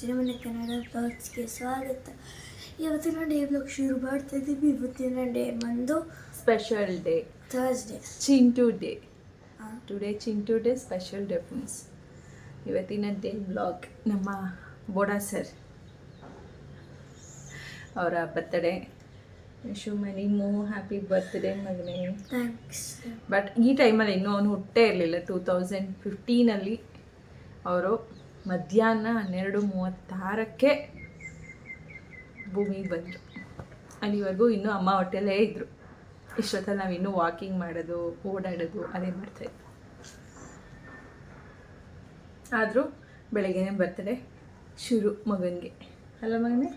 ಸಿರಿಮನೆ ಕನ್ನಡ ಬ್ಲಾಗ್ಸ್ಗೆ ಸ್ವಾಗತ. ಇವತ್ತಿನ day blog ಶುರು ಮಾಡ್ತಾ ಇದ್ದೀವಿ. ಇವತ್ತಿನ ಡೇ ಬಂದು special day Thursday Chintu day. Today Chintu day special day friends ಇವತ್ತಿನ ಡೇ ಬ್ಲಾಗ್ ನಮ್ಮ ಬೋಡಾ ಸರ್. ಅವರ ಬರ್ತಡೇ ಶು ಮೆನಿ ಮೋ ಹ್ಯಾಪಿ ಬರ್ತ್ಡೇ ಮಗನೇ. ಥ್ಯಾಂಕ್ಸ್ ಬಟ್ ಈ ಟೈಮಲ್ಲಿ ಇನ್ನೂ ಅವನು ಹುಟ್ಟೇ ಇರಲಿಲ್ಲ. ಟೂ ತೌಸಂಡ್ ಫಿಫ್ಟೀನಲ್ಲಿ ಅವರು ಮಧ್ಯಾಹ್ನ ಹನ್ನೆರಡು ಮೂವತ್ತಾರಕ್ಕೆ ಭೂಮಿಗೆ ಬಂದರು. ಅಲ್ಲಿವರೆಗೂ ಇನ್ನೂ ಅಮ್ಮ ಹೊಟ್ಟೆಲ್ಲೇ ಇದ್ದರು ಇಷ್ಟೊತ್ತಲ್ಲಿ ನಾವು ಇನ್ನೂ ವಾಕಿಂಗ್ ಮಾಡೋದು ಓಡಾಡೋದು ಅದೇ ಮಾಡ್ತಾಯಿದ್ವಿ ಆದರೂ ಬೆಳಗ್ಗೆನೇ ಬರ್ತಡೆ ಶುರು ಮಗನಿಗೆ. ಅಲ್ಲ ಮಗನೇ?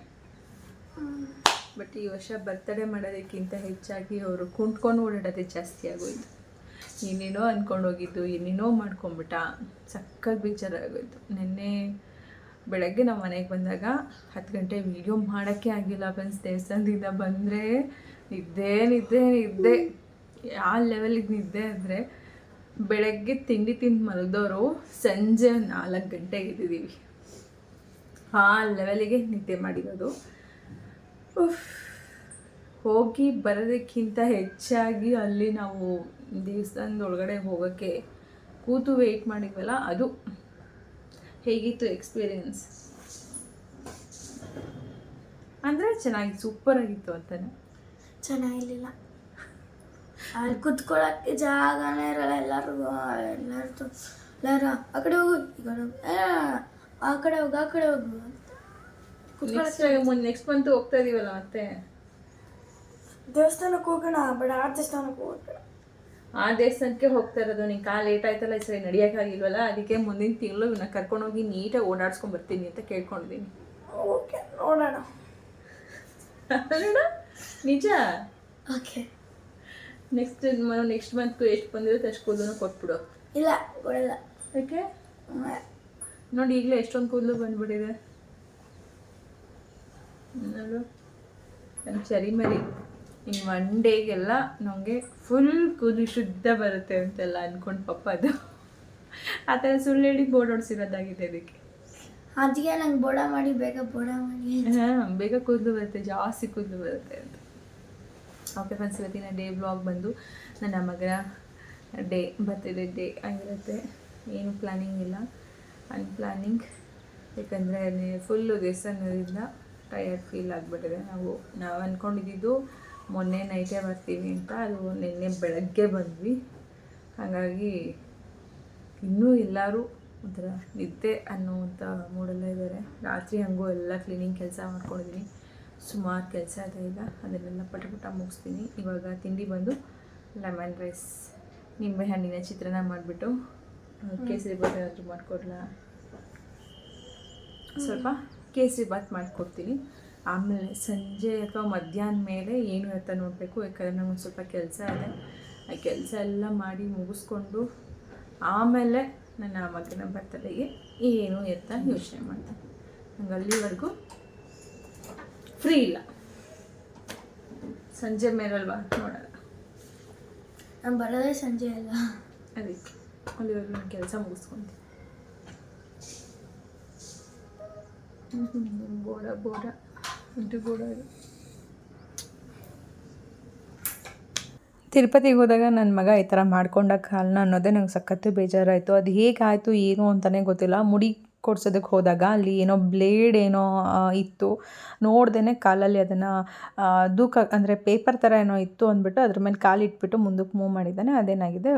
ಬಟ್ ಈ ವರ್ಷ ಬರ್ತಡೇ ಮಾಡೋದಕ್ಕಿಂತ ಹೆಚ್ಚಾಗಿ ಅವರು ಕುಂಟ್ಕೊಂಡು ಓಡಾಡೋದೇ ಜಾಸ್ತಿ ಆಗೋಯ್ತು. ಏನೇನೋ ಅಂದ್ಕೊಂಡು ಹೋಗಿದ್ದು ಏನೇನೋ ಮಾಡ್ಕೊಂಬಿಟ್ಟ. ಸಕ್ಕತ್ ಬೇಜಾರಾಗೋಯ್ತು. ನಿನ್ನೆ ಬೆಳಗ್ಗೆ ನಮ್ಮ ಮನೆಗೆ ಬಂದಾಗ ಹತ್ತು ಗಂಟೆ ವೀಡಿಯೋ ಮಾಡೋಕ್ಕೆ ಆಗಿಲ್ಲ ಫ್ರೆಂಡ್ಸ್ ದೇವಸ್ಥಾನದಿಂದ ಬಂದರೆ. ನಿದ್ದೆ ನಿದ್ದೆ ನಿದ್ದೆ. ಯಾವ ಲೆವೆಲಿಗೆ ನಿದ್ದೆ ಅಂದರೆ ಬೆಳಗ್ಗೆ ತಿಂಡಿ ತಿಂದು ಮಲಗಿದವರು ಸಂಜೆ ನಾಲ್ಕು ಗಂಟೆಗೆ ಇದ್ದಿದ್ದೀವಿ ಆ ಲೆವೆಲಿಗೆ ನಿದ್ದೆ ಮಾಡಿರೋದು. ಉಫ್. ಹೋಗಿ ಬರೋದಕ್ಕಿಂತ ಹೆಚ್ಚಾಗಿ ಅಲ್ಲಿ ನಾವು ದೇವಸ್ಥಾನದ ಒಳಗಡೆ ಹೋಗೋಕ್ಕೆ ಕೂತು ವೆಯ್ಟ್ ಮಾಡಿದ್ವಲ್ಲ ಅದು ಹೇಗಿತ್ತು ಎಕ್ಸ್ಪೀರಿಯನ್ಸ್ ಅಂದರೆ ಚೆನ್ನಾಗಿ ಸೂಪರ್ ಆಗಿತ್ತು ಅಂತಾನೆ. ಚೆನ್ನಾಗಿರ್ಲಿಲ್ಲ. ಅಲ್ಲಿ ಕುತ್ಕೊಳ್ಳೋಕ್ಕೆ ಜಾಗನೇ ಇರಲ್ಲ ಎಲ್ಲರಿಗೂ ಎಲ್ಲರದು. ಎಲ್ಲರ ಆ ಕಡೆ ಹೋಗು ಈ ಕಡೆ ಹೋಗು. ಆ ಕಡೆ ಹೋಗು ಆ ಕಡೆ ಹೋಗು. ಮುಂದೆ ಕುತ್ಕೊಳ್ಳೋಕ್ಕೆ ನೆಕ್ಸ್ಟ್ ಮಂತ್ ಹೋಗ್ತಾ ಇದೀವಲ್ಲ ಮತ್ತೆ? ದೇವಸ್ಥಾನಕ್ಕೆ ಹೋಗೋಣ ಬಟ್ ಆ ದೇವಸ್ಥಾನಕ್ಕೆ ಹೋಗೋಣ. ಆ ದೇವಸ್ಥಾನಕ್ಕೆ ಹೋಗ್ತಾ ಇರೋದು ನೀನು ಕಾಲು ಲೇಟ್ ಆಯ್ತಲ್ಲ ಈ ಸರಿ ನಡೆಯೋಕ್ಕಾಗಿಲ್ವಲ್ಲ ಅದಕ್ಕೆ ಮುಂದಿನ ತಿಂಗಳು ಇವನ್ನ ಕರ್ಕೊಂಡೋಗಿ ನೀಟಾಗಿ ಓಡಾಡ್ಸ್ಕೊಂಡು ಬರ್ತೀನಿ ಅಂತ ಕೇಳ್ಕೊಂಡಿದ್ದೀನಿ. ಓಕೆ ನೋಡೋಣ? ನಿಜ? ಓಕೆ. ನೆಕ್ಸ್ಟ್ ನೆಕ್ಸ್ಟ್ ಮಂತ್ ಎಷ್ಟು ಬಂದಿರುತ್ತೆ ಅಷ್ಟು ಕೂದಲು ಕೊಟ್ಬಿಡು. ಇಲ್ಲ ಕೊಡಲ್ಲ. ಓಕೆ ನೋಡಿ ಈಗಲೇ ಎಷ್ಟೊಂದು ಕೂದಲು ಬಂದ್ಬಿಟ್ಟಿದೆ. ನೋಡು ಚರಿ ಮರಿ. ಇನ್ನು ಒನ್ ಡೇಗೆಲ್ಲ ನಮಗೆ ಫುಲ್ ಕೂದಲು ಶುದ್ಧ ಬರುತ್ತೆ ಅಂತೆಲ್ಲ ಅಂದ್ಕೊಂಡು ಪಪ್ಪ ಅದು. ಆ ಥರ ಸುಳ್ಳು ಹೇಳಿ ಬೋರ್ಡ್ ಹೊಡ್ಸಿರೋದಾಗಿದೆ ಅದಕ್ಕೆ. ಅದಕ್ಕೆ ನಂಗೆ ಬೋಡ ಮಾಡಿ ಬೇಗ ಬೋಡ ಮಾಡಿ. ಹಾಂ ಬೇಗ ಕೂದಲು ಬರುತ್ತೆ ಜಾಸ್ತಿ ಕೂದಲು ಬರುತ್ತೆ ಅಂತ. ಓಕೆ ಫ್ರೆಂಡ್ಸ್ ಇವತ್ತಿನ ಡೇ ಬ್ಲಾಗ್ ಬಂದು ನನ್ನ ಮಗನ ಡೇ ಬರ್ತಿದೆ ಡೇ ಆಗಿರುತ್ತೆ. ಏನು ಪ್ಲ್ಯಾನಿಂಗ್ ಇಲ್ಲ. ಅನ್ ಪ್ಲ್ಯಾನಿಂಗ್ ಯಾಕಂದರೆ ಫುಲ್ಲು ದೇವಸ್ಥಾನದಿಂದ ಟಯರ್ಡ್ ಫೀಲ್ ಆಗಿಬಿಟ್ಟಿದೆ. ನಾವು ನಾವು ಅಂದ್ಕೊಂಡಿದ್ದು ಮೊನ್ನೆ ನೈಟೇ ಬರ್ತೀವಿ ಅಂತ ಅದು ನಿನ್ನೆ ಬೆಳಗ್ಗೆ ಬಂದ್ವಿ. ಹಾಗಾಗಿ ಇನ್ನೂ ಎಲ್ಲರೂ ಒಂಥರ ನಿದ್ದೆ ಅನ್ನುವಂಥ ಮೂಡೆಲ್ಲ ಇದ್ದಾರೆ. ರಾತ್ರಿ ಹಂಗೂ ಎಲ್ಲ ಕ್ಲೀನಿಂಗ್ ಕೆಲಸ ಮಾಡ್ಕೊಂಡಿದ್ದೀನಿ ಸುಮಾರು ಕೆಲಸ ಇದೆ ಈಗ ಅದನ್ನೆಲ್ಲ ಪಟ ಪಟ ಮುಗಿಸ್ತೀನಿ. ಇವಾಗ ತಿಂಡಿ ಬಂದು ಲೆಮನ್ ರೈಸ್ ನಿಂಬೆ ಹಣ್ಣಿನ ಚಿತ್ರಾನ್ನ ಮಾಡಿಬಿಟ್ಟು ಕೇಸರಿ ಬಾತ್ ಏನಾದರೂ ಮಾಡಿಕೊಡ್ಲಾ? ಸ್ವಲ್ಪ ಕೇಸರಿ ಬಾತ್ ಮಾಡಿಕೊಡ್ತೀನಿ. ಆಮೇಲೆ ಸಂಜೆ ಅಥವಾ ಮಧ್ಯಾಹ್ನ ಮೇಲೆ ಏನು ಅಂತ ನೋಡಬೇಕು ಯಾಕಂದರೆ ನಮಗೆ ಸ್ವಲ್ಪ ಕೆಲಸ ಇದೆ. ಆ ಕೆಲಸ ಎಲ್ಲ ಮಾಡಿ ಮುಗಿಸ್ಕೊಂಡು ಆಮೇಲೆ ನನ್ನ ಮಗನ ಬರ್ತಡೆಗೆ ಏನು ಎತ್ತ ಯೋಚನೆ ಮಾಡ್ತೀನಿ. ನಂಗೆ ಅಲ್ಲಿವರೆಗೂ ಫ್ರೀ ಇಲ್ಲ. ಸಂಜೆ ಮೇಲಲ್ವಾ? ನೋಡೋಣ. ನಾನು ಬರೋದೇ ಸಂಜೆ ಅಲ್ಲ. ಅದಕ್ಕೆ ಅಲ್ಲಿವರೆಗೂ ನಾನು ಕೆಲಸ ಮುಗಿಸ್ಕೊಂತೀನಿ. ಬೋಡ ಬೋಡ ತಿರುಪತಿಗೆ ಹೋದಾಗ ನನ್ನ ಮಗ ಈ ಥರ ಮಾಡ್ಕೊಂಡ ಕಾಲನ ಅನ್ನೋದೇ ನಂಗೆ ಸಖತ್ತು ಬೇಜಾರಾಯಿತು. ಅದು ಹೇಗಾಯಿತು ಏನು ಅಂತಲೇ ಗೊತ್ತಿಲ್ಲ. ಮುಡಿ ಕೊಡ್ಸೋದಕ್ಕೆ ಹೋದಾಗ ಅಲ್ಲಿ ಏನೋ ಬ್ಲೇಡ್ ಏನೋ ಇತ್ತು. ನೋಡ್ದೇ ಕಾಲಲ್ಲಿ ಅದನ್ನು ದೂಕ, ಅಂದರೆ ಪೇಪರ್ ಥರ ಏನೋ ಇತ್ತು ಅಂದ್ಬಿಟ್ಟು ಅದ್ರ ಮೇಲೆ ಕಾಲಿಟ್ಬಿಟ್ಟು ಮುಂದಕ್ಕೆ ಮೂವ್ ಮಾಡಿದ್ದಾನೆ. ಅದೇನಾಗಿದೆ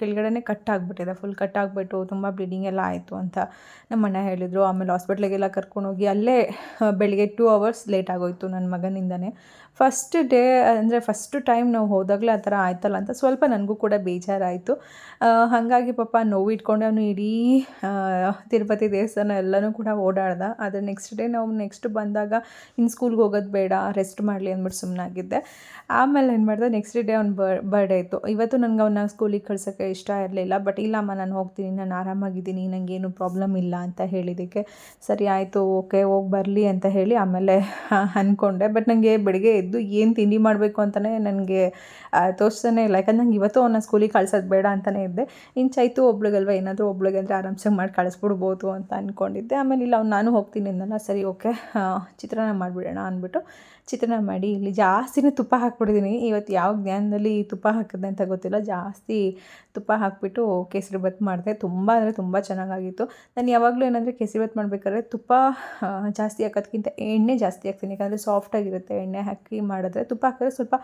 ಕೆಳಗಡೆನೇ ಕಟ್ ಆಗಿಬಿಟ್ಟಿದೆ. ಫುಲ್ ಕಟ್ ಆಗಿಬಿಟ್ಟು ತುಂಬ ಬ್ಲೀಡಿಂಗ್ ಎಲ್ಲ ಆಯಿತು ಅಂತ ನಮ್ಮ ಅಣ್ಣ ಹೇಳಿದರು. ಆಮೇಲೆ ಹಾಸ್ಪಿಟ್ಲಿಗೆಲ್ಲ ಕರ್ಕೊಂಡೋಗಿ ಅಲ್ಲೇ, ಬೆಳಿಗ್ಗೆ ಟೂ ಅವರ್ಸ್ ಲೇಟ್ ಆಗೋಯ್ತು ನನ್ನ ಮಗನಿಂದನೇ. ಫಸ್ಟ್ ಡೇ ಅಂದರೆ ಫಸ್ಟ್ ಟೈಮ್ ನಾವು ಹೋದಾಗಲೇ ಆ ಥರ ಆಯ್ತಲ್ಲ ಅಂತ ಸ್ವಲ್ಪ ನನಗೂ ಕೂಡ ಬೇಜಾರಾಯಿತು. ಹಾಗಾಗಿ ಪಾಪ ನೋವು ಇಟ್ಕೊಂಡು ಅವನು ಇಡೀ ತಿರುಪತಿ ದೇವಸ್ಥಾನ ಎಲ್ಲನೂ ಕೂಡ ಓಡಾಡ್ದ. ಆದರೆ ನೆಕ್ಸ್ಟ್ ಡೇ ನಾವು ನೆಕ್ಸ್ಟ್ ಬಂದಾಗ ಇನ್ನು ಸ್ಕೂಲ್ಗೆ ಹೋಗೋದು ಬೇಡ ರೆಸ್ಟ್ ಮಾಡಲಿ ಅಂದ್ಬಿಟ್ಟು ಸುಮ್ಮನಾಗಿದ್ದೆ ಆಮೇಲೆ ಏನು ಮಾಡಿದೆ ನೆಕ್ಸ್ಟ್ ಡೇ ಅವ್ನ ಬರ್ಡೇ ಇತ್ತು. ಇವತ್ತು ನನಗೆ ಅವನ್ನ ಸ್ಕೂಲಿಗೆ ಕಳ್ಸೋಕ್ಕೆ ಇಷ್ಟ ಇರಲಿಲ್ಲ ಬಟ್ ಇಲ್ಲಮ್ಮ ನಾನು ಹೋಗ್ತೀನಿ, ನಾನು ಆರಾಮಾಗಿದ್ದೀನಿ ನನಗೇನು ಪ್ರಾಬ್ಲಮ್ ಇಲ್ಲ ಅಂತ ಹೇಳಿದ್ದಕ್ಕೆ, ಸರಿ ಆಯಿತು ಓಕೆ ಹೋಗಿ ಬರಲಿ ಅಂತ ಹೇಳಿ ಆಮೇಲೆ ಅಂದ್ಕೊಂಡೆ ಬಟ್ ನನಗೆ ಬೆಳಿಗ್ಗೆ ಎದ್ದು ಎದ್ದು ಏನು ತಿಂಡಿ ಮಾಡಬೇಕು ಅಂತಲೇ ನನಗೆ ತೋರಿಸ್ತಾನೆ ಇಲ್ಲ. ಯಾಕಂದ್ರೆ ನಂಗೆ ಇವತ್ತು ಅವನ್ನ ಸ್ಕೂಲಿಗೆ ಕಳ್ಸೋದು ಬೇಡ ಅಂತಲೇ ಇದ್ದೆ. ಇನ್ನು ಚೈತು ಒಬ್ಳಿಗಲ್ವ, ಏನಾದರೂ ಒಬ್ಳಿಗೆ ಅಂದರೆ ಆರಾಮ್ಸಾಗಿ ಮಾಡಿ ಕಳಿಸ್ಬಿಡ್ಬೋದು ಅಂತ ಅಂದ್ಕೊಂಡಿದ್ದೆ ಆಮೇಲೆ ಇಲ್ಲ, ಅವ್ನು ನಾನು ಹೋಗ್ತೀನಿ ಅಂದಲ್ಲ, ಸರಿ, ಓಕೆ ಚಿತ್ರಾನ್ನ ಮಾಡಿಬಿಡೋಣ ಅಂದ್ಬಿಟ್ಟು ಚಿತ್ರಾನ್ನ ಮಾಡಿ ಇಲ್ಲಿ ಜಾಸ್ತಿನೇ ತುಪ್ಪ ಹಾಕ್ಬಿಟ್ಟಿದ್ದೀನಿ ಇವತ್ತು ಯಾವ ಜ್ಞಾನದಲ್ಲಿ ತುಪ್ಪ ಹಾಕಿದೆ ಅಂತ ಗೊತ್ತಿಲ್ಲ. ಜಾಸ್ತಿ ತುಪ್ಪ ಹಾಕಿಬಿಟ್ಟು ಕೇಸರಿಬಾತ್ ಮಾಡಿದೆ. ತುಂಬ ಅಂದರೆ ತುಂಬ ಚೆನ್ನಾಗಾಗಿತ್ತು. ನಾನು ಯಾವಾಗಲೂ ಏನಂದರೆ ಕೇಸರಿಬಾತ್ ಮಾಡಬೇಕಾದ್ರೆ ತುಪ್ಪ ಜಾಸ್ತಿ ಹಾಕೋದ್ಕಿಂತ ಎಣ್ಣೆ ಜಾಸ್ತಿ ಹಾಕ್ತೀನಿ. ಯಾಕಂದರೆ ಸಾಫ್ಟಾಗಿರುತ್ತೆ ಎಣ್ಣೆ ಹಾಕಿ ಮಾಡಿದ್ರೆ ತುಪ್ಪ ಹಾಕಿದ್ರೆ ಸ್ವಲ್ಪ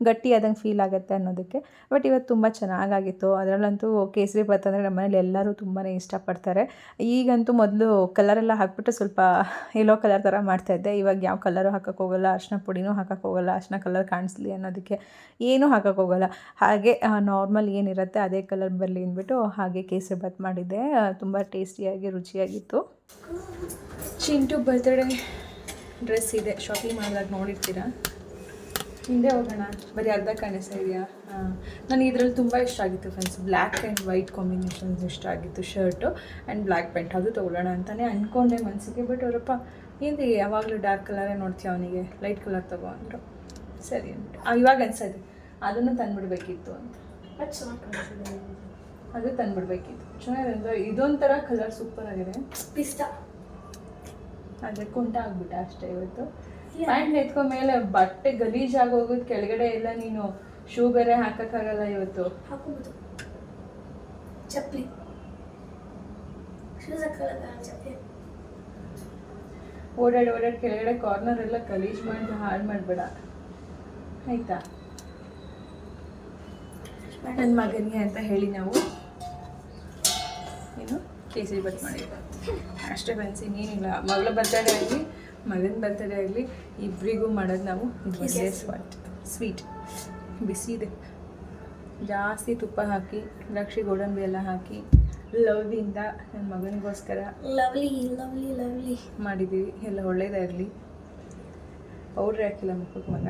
ಗಟ್ಟಿ ಆದಂಗೆ ಫೀಲ್ ಆಗುತ್ತೆ ಅನ್ನೋದಕ್ಕೆ. ಬಟ್ ಇವತ್ತು ತುಂಬ ಚೆನ್ನಾಗಾಗಿತ್ತು. ಅದರಲ್ಲಂತೂ ಕೇಸರಿ ಭಾತ್ ಅಂದರೆ ನಮ್ಮ ಮನೇಲಿ ಎಲ್ಲರೂ ತುಂಬಾ ಇಷ್ಟಪಡ್ತಾರೆ. ಈಗಂತೂ ಮೊದಲು ಕಲರೆಲ್ಲ ಹಾಕ್ಬಿಟ್ಟು ಸ್ವಲ್ಪ ಎಲ್ಲೋ ಕಲರ್ ಥರ ಮಾಡ್ತಾಯಿದ್ದೆ ಇವಾಗ ಯಾವ ಕಲರು ಹಾಕೋಕ್ಕೋಗಲ್ಲ ಅರ್ಶಿನ ಪುಡಿನೂ ಹಾಕೋಕ್ಕೋಗಲ್ಲ ಅರ್ಶಿನ ಕಲರ್ ಕಾಣಿಸ್ಲಿ ಅನ್ನೋದಕ್ಕೆ ಏನೂ ಹಾಕೋಕ್ಕೋಗಲ್ಲ ಹೋಗಲ್ಲ. ಹಾಗೆ ನಾರ್ಮಲ್ ಏನಿರುತ್ತೆ ಅದೇ ಕಲರ್ ಬರಲಿ ಅಂದ್ಬಿಟ್ಟು ಹಾಗೆ ಕೇಸರಿ ಬಾತ್ ಮಾಡಿದ್ದೆ. ತುಂಬ ಟೇಸ್ಟಿಯಾಗಿ ರುಚಿಯಾಗಿತ್ತು. ಚಿಂಟು ಬರ್ತ್ಡೇ ಡ್ರೆಸ್ ಇದೆ. ಶಾಪಿಂಗ್ ಮಾಡಿದಾಗ ನೋಡಿರ್ತೀರಾ? ಹಿಂದೆ ಹೋಗೋಣ. ಬರೀ ಅರ್ಧ ಕಾಣಿಸ್ತಾ ಇದೆಯಾ? ಹಾಂ. ನನಗೆ ಇದರಲ್ಲಿ ತುಂಬ ಇಷ್ಟ ಆಗಿತ್ತು friends black and white combinations ಇಷ್ಟ ಆಗಿತ್ತು. ಶರ್ಟು ಆ್ಯಂಡ್ ಬ್ಲ್ಯಾಕ್ ಪ್ಯಾಂಟ್ ಅದು ತೊಗೊಳ್ಳೋಣ ಅಂತಲೇ ಅಂದ್ಕೊಂಡೆ ಮನಸ್ಸಿಗೆ ಬಟ್ ಅವರಪ್ಪ ಹಿಂದೆ ಯಾವಾಗಲೂ ಡಾರ್ಕ್ ಕಲರೇ ನೋಡ್ತೀವಿ ಅವನಿಗೆ? ಲೈಟ್ ಕಲರ್ ತಗೋ ಅಂದರು. ಸರಿ ಅಂತ ಇವಾಗ ಅನ್ಸೋದು ಅದನ್ನು ತಂದುಬಿಡ್ಬೇಕಿತ್ತು ಅಂತ. ಅದು ತಂದುಬಿಡ್ಬೇಕಿತ್ತು. ಚೆನ್ನಾಗಿದೆ ಅಂದರೆ ಇದೊಂಥರ ಕಲರ್ ಸೂಪರ್ ಆಗಿದೆ. ಪಿಸ್ತಾ ಅದೇ ಕುಂಟ ಆಗ್ಬಿಟ್ಟೆ ಅಷ್ಟೇ ಇವತ್ತು. ಪ್ಯಾಂಟ್ ಎತ್ಕೊ ಮೇಲೆ ಬಟ್ಟೆ ಗಲೀಜಾಗಿ ಹೋಗೋದು ಕೆಳಗಡೆ ಎಲ್ಲ ನೀನು ಶೂ ಬೇರೆ ಹಾಕಕ್ಕಾಗಲ್ಲ ಇವತ್ತು. ಹಾಕೋಬೋದು ಚಪ್ಪಲಿ. ಶೂಸ್ ಹಾಕಲ್ಲ ಚಪ್ಪಲಿ. ಓಡಾಡಿ ಓಡಾಡಿ ಕೆಳಗಡೆ ಕಾರ್ನರ್ ಎಲ್ಲ ಗಲೀಜ್ ಮಾಡಿ ಹಾಳು ಮಾಡಬೇಡ. ಆಯ್ತಾ? ನನ್ನ ಮಗನಿಗೆ ಅಂತ ಹೇಳಿ ನಾವು. ಏನು? ಕೇಸರಿ ಬತ್ ಮಾಡಿದ್ದೆ ಅಷ್ಟೇ ಫ್ರೆಂಡ್ಸ್ ಇನ್ನೇನಿಲ್ಲ. ಮಗಳ ಬರ್ತಡೇ ಆಗಲಿ ಮಗನ ಬರ್ತಡೇ ಆಗಲಿ ಇಬ್ಬರಿಗೂ ಮಾಡೋದು ನಾವು ಕೇಸರಿ ಸ್ವೀಟ್ ಸ್ವೀಟ್ ಬಿಸಿ ಇದೆ. ಜಾಸ್ತಿ ತುಪ್ಪ ಹಾಕಿ ದ್ರಾಕ್ಷಿ ಗೋಡಂಬಿ ಎಲ್ಲ ಹಾಕಿ ಲವ್ಲಿಯಿಂದ ನನ್ನ ಮಗನಿಗೋಸ್ಕರ ಲವ್ಲಿ ಲವ್ಲಿ ಲವ್ಲಿ ಮಾಡಿದ್ದೀವಿ ಎಲ್ಲ ಒಳ್ಳೇದಾಗಲಿ ಪೌಡ್ರ್ ಹಾಕಿಲ್ಲ ಮುಖಕ್ಕೆ ಮಗ.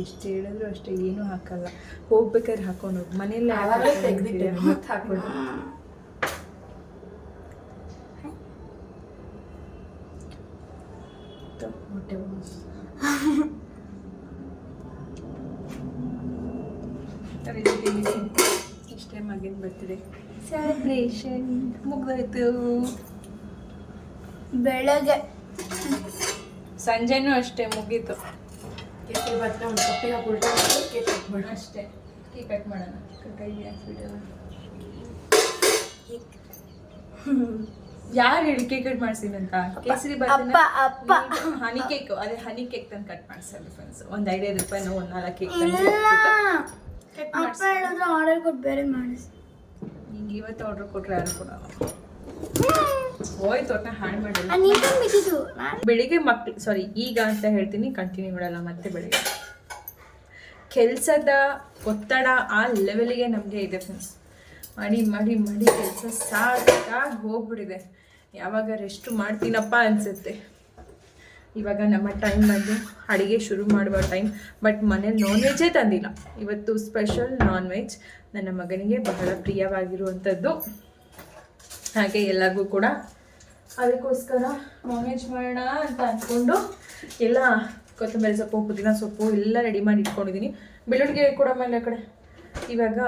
ಎಷ್ಟು ಹೇಳಿದ್ರು ಅಷ್ಟೇ ಏನೂ ಹಾಕಲ್ಲ. ಹೋಗ್ಬೇಕಾದ್ರೆ ಹಾಕೊಂಡು ಹೋಗಿ. ಮನೆಯಲ್ಲೇ ಆವಾಗಲೇ ತೆಗ್ದ್ಬಿಟ್ಟೆ, ಮತ್ತೆ ಹಾಕ್ಬಿಡು ಹೊಟ್ಟೆ ಇಷ್ಟೇ ಮಗಿನ ಬರ್ತಿದೆ. ಸೆಲೆಬ್ರೇಷನ್ ಮುಗ್ದೋಯ್ತು. ಬೆಳಗ್ಗೆ. ಸಂಜೆನೂ ಅಷ್ಟೇ ಮುಗೀತು. ಕೇಸರಿ ಬಾತ್ನ ಒಂದು ಕಪ್ಪಿಗೆ ಉಲ್ಟಾ ಕೇಕ್ ಕಟ್ ಮಾಡೋಣ ಅಷ್ಟೇ. ಕೇಕ್ ಕಟ್ ಮಾಡೋಣ. ಹಾಕ್ಬಿಡೋಣ ಯಾರು ಹೇಳಿ ಕೇಕ್ ಕಟ್ ಮಾಡ್ಸಿಲ್ಲ ಅಂತ? ಕೇಸರಿ ಅಪ್ಪ, ಅಪ್ಪ. ಹನಿ ಕೇಕ್ ಅದೇ ಹನಿ ಕೇಕ್ ತಂದು ಕಟ್ ಮಾಡ್ಸಲ್ಲ ಫ್ರೆಂಡ್ಸ್ ಒಂದು ಐದೈದು ರೂಪಾಯಿನೋ ಒಂದು ನಾಲ್ಕು ಕೇಕ್ ಇಲ್ಲ ಕಟ್ ಅಪ್ಪ ಮಾಡಿಸಿ ಆರ್ಡರ್ ಕೊಟ್ಟು ಬೇರೆ ಮಾಡಿಸಿ. ನಿಂಗೆ ಇವತ್ತು ಆರ್ಡರ್ ಕೊಟ್ರೆ ಯಾರು ಕೊಡಲ್ಲ. ಹೋಯ್ತು ಒಟ್ಟ ಹಾಳು ಮಾಡಿಲ್ಲ ಬೆಳಿಗ್ಗೆ ಮಕ್ಳು ಸಾರಿ ಈಗ ಅಂತ ಹೇಳ್ತೀನಿ ಕಂಟಿನ್ಯೂ ಮಾಡಲ್ಲ ಮತ್ತೆ ಬೆಳಿಗ್ಗೆ. ಕೆಲಸದ ಒತ್ತಡ ಆ ಲೆವೆಲಿಗೆ ನಮಗೆ ಇದೆ ಫ್ರೆಂಡ್ಸ್ ಮಾಡಿ ಮಾಡಿ ಮಾಡಿ ಕೆಲಸ ಸಾಕಾಗಿ ಹೋಗ್ಬಿಟ್ಟಿದೆ. ಯಾವಾಗ ರೆಸ್ಟ್ ಮಾಡ್ತೀನಪ್ಪ ಅನಿಸುತ್ತೆ. ಇವಾಗ ನಮ್ಮ ಟೈಮ್ ಬಂದು ಅಡುಗೆ ಶುರು ಮಾಡುವ ಟೈಮ್ ಬಟ್ ಮನೇಲಿ ನಾನ್ ವೆಜ್ಜೇ ತಂದಿಲ್ಲ. ಇವತ್ತು ಸ್ಪೆಷಲ್ ನಾನ್ ವೆಜ್ ನನ್ನ ಮಗನಿಗೆ ಬಹಳ ಪ್ರಿಯವಾಗಿರುವಂಥದ್ದು ಹಾಗೆ ಎಲ್ಲರಿಗೂ ಕೂಡ ಅದಕ್ಕೋಸ್ಕರ ನಾನ್ ವೆಜ್ ಮಾಡೋಣ ಅಂತ ಅಂದ್ಕೊಂಡು ಎಲ್ಲ ಕೊತ್ತಂಬರಿ ಸೊಪ್ಪು, ಪುದೀನ ಸೊಪ್ಪು ಎಲ್ಲ ರೆಡಿ ಮಾಡಿ ಇಟ್ಕೊಂಡಿದ್ದೀನಿ. ಬೆಳ್ಳುಳ್ಳಿಗೆ ಕೂಡ ಮೇಲೆ ಕಡೆ. ಇವಾಗ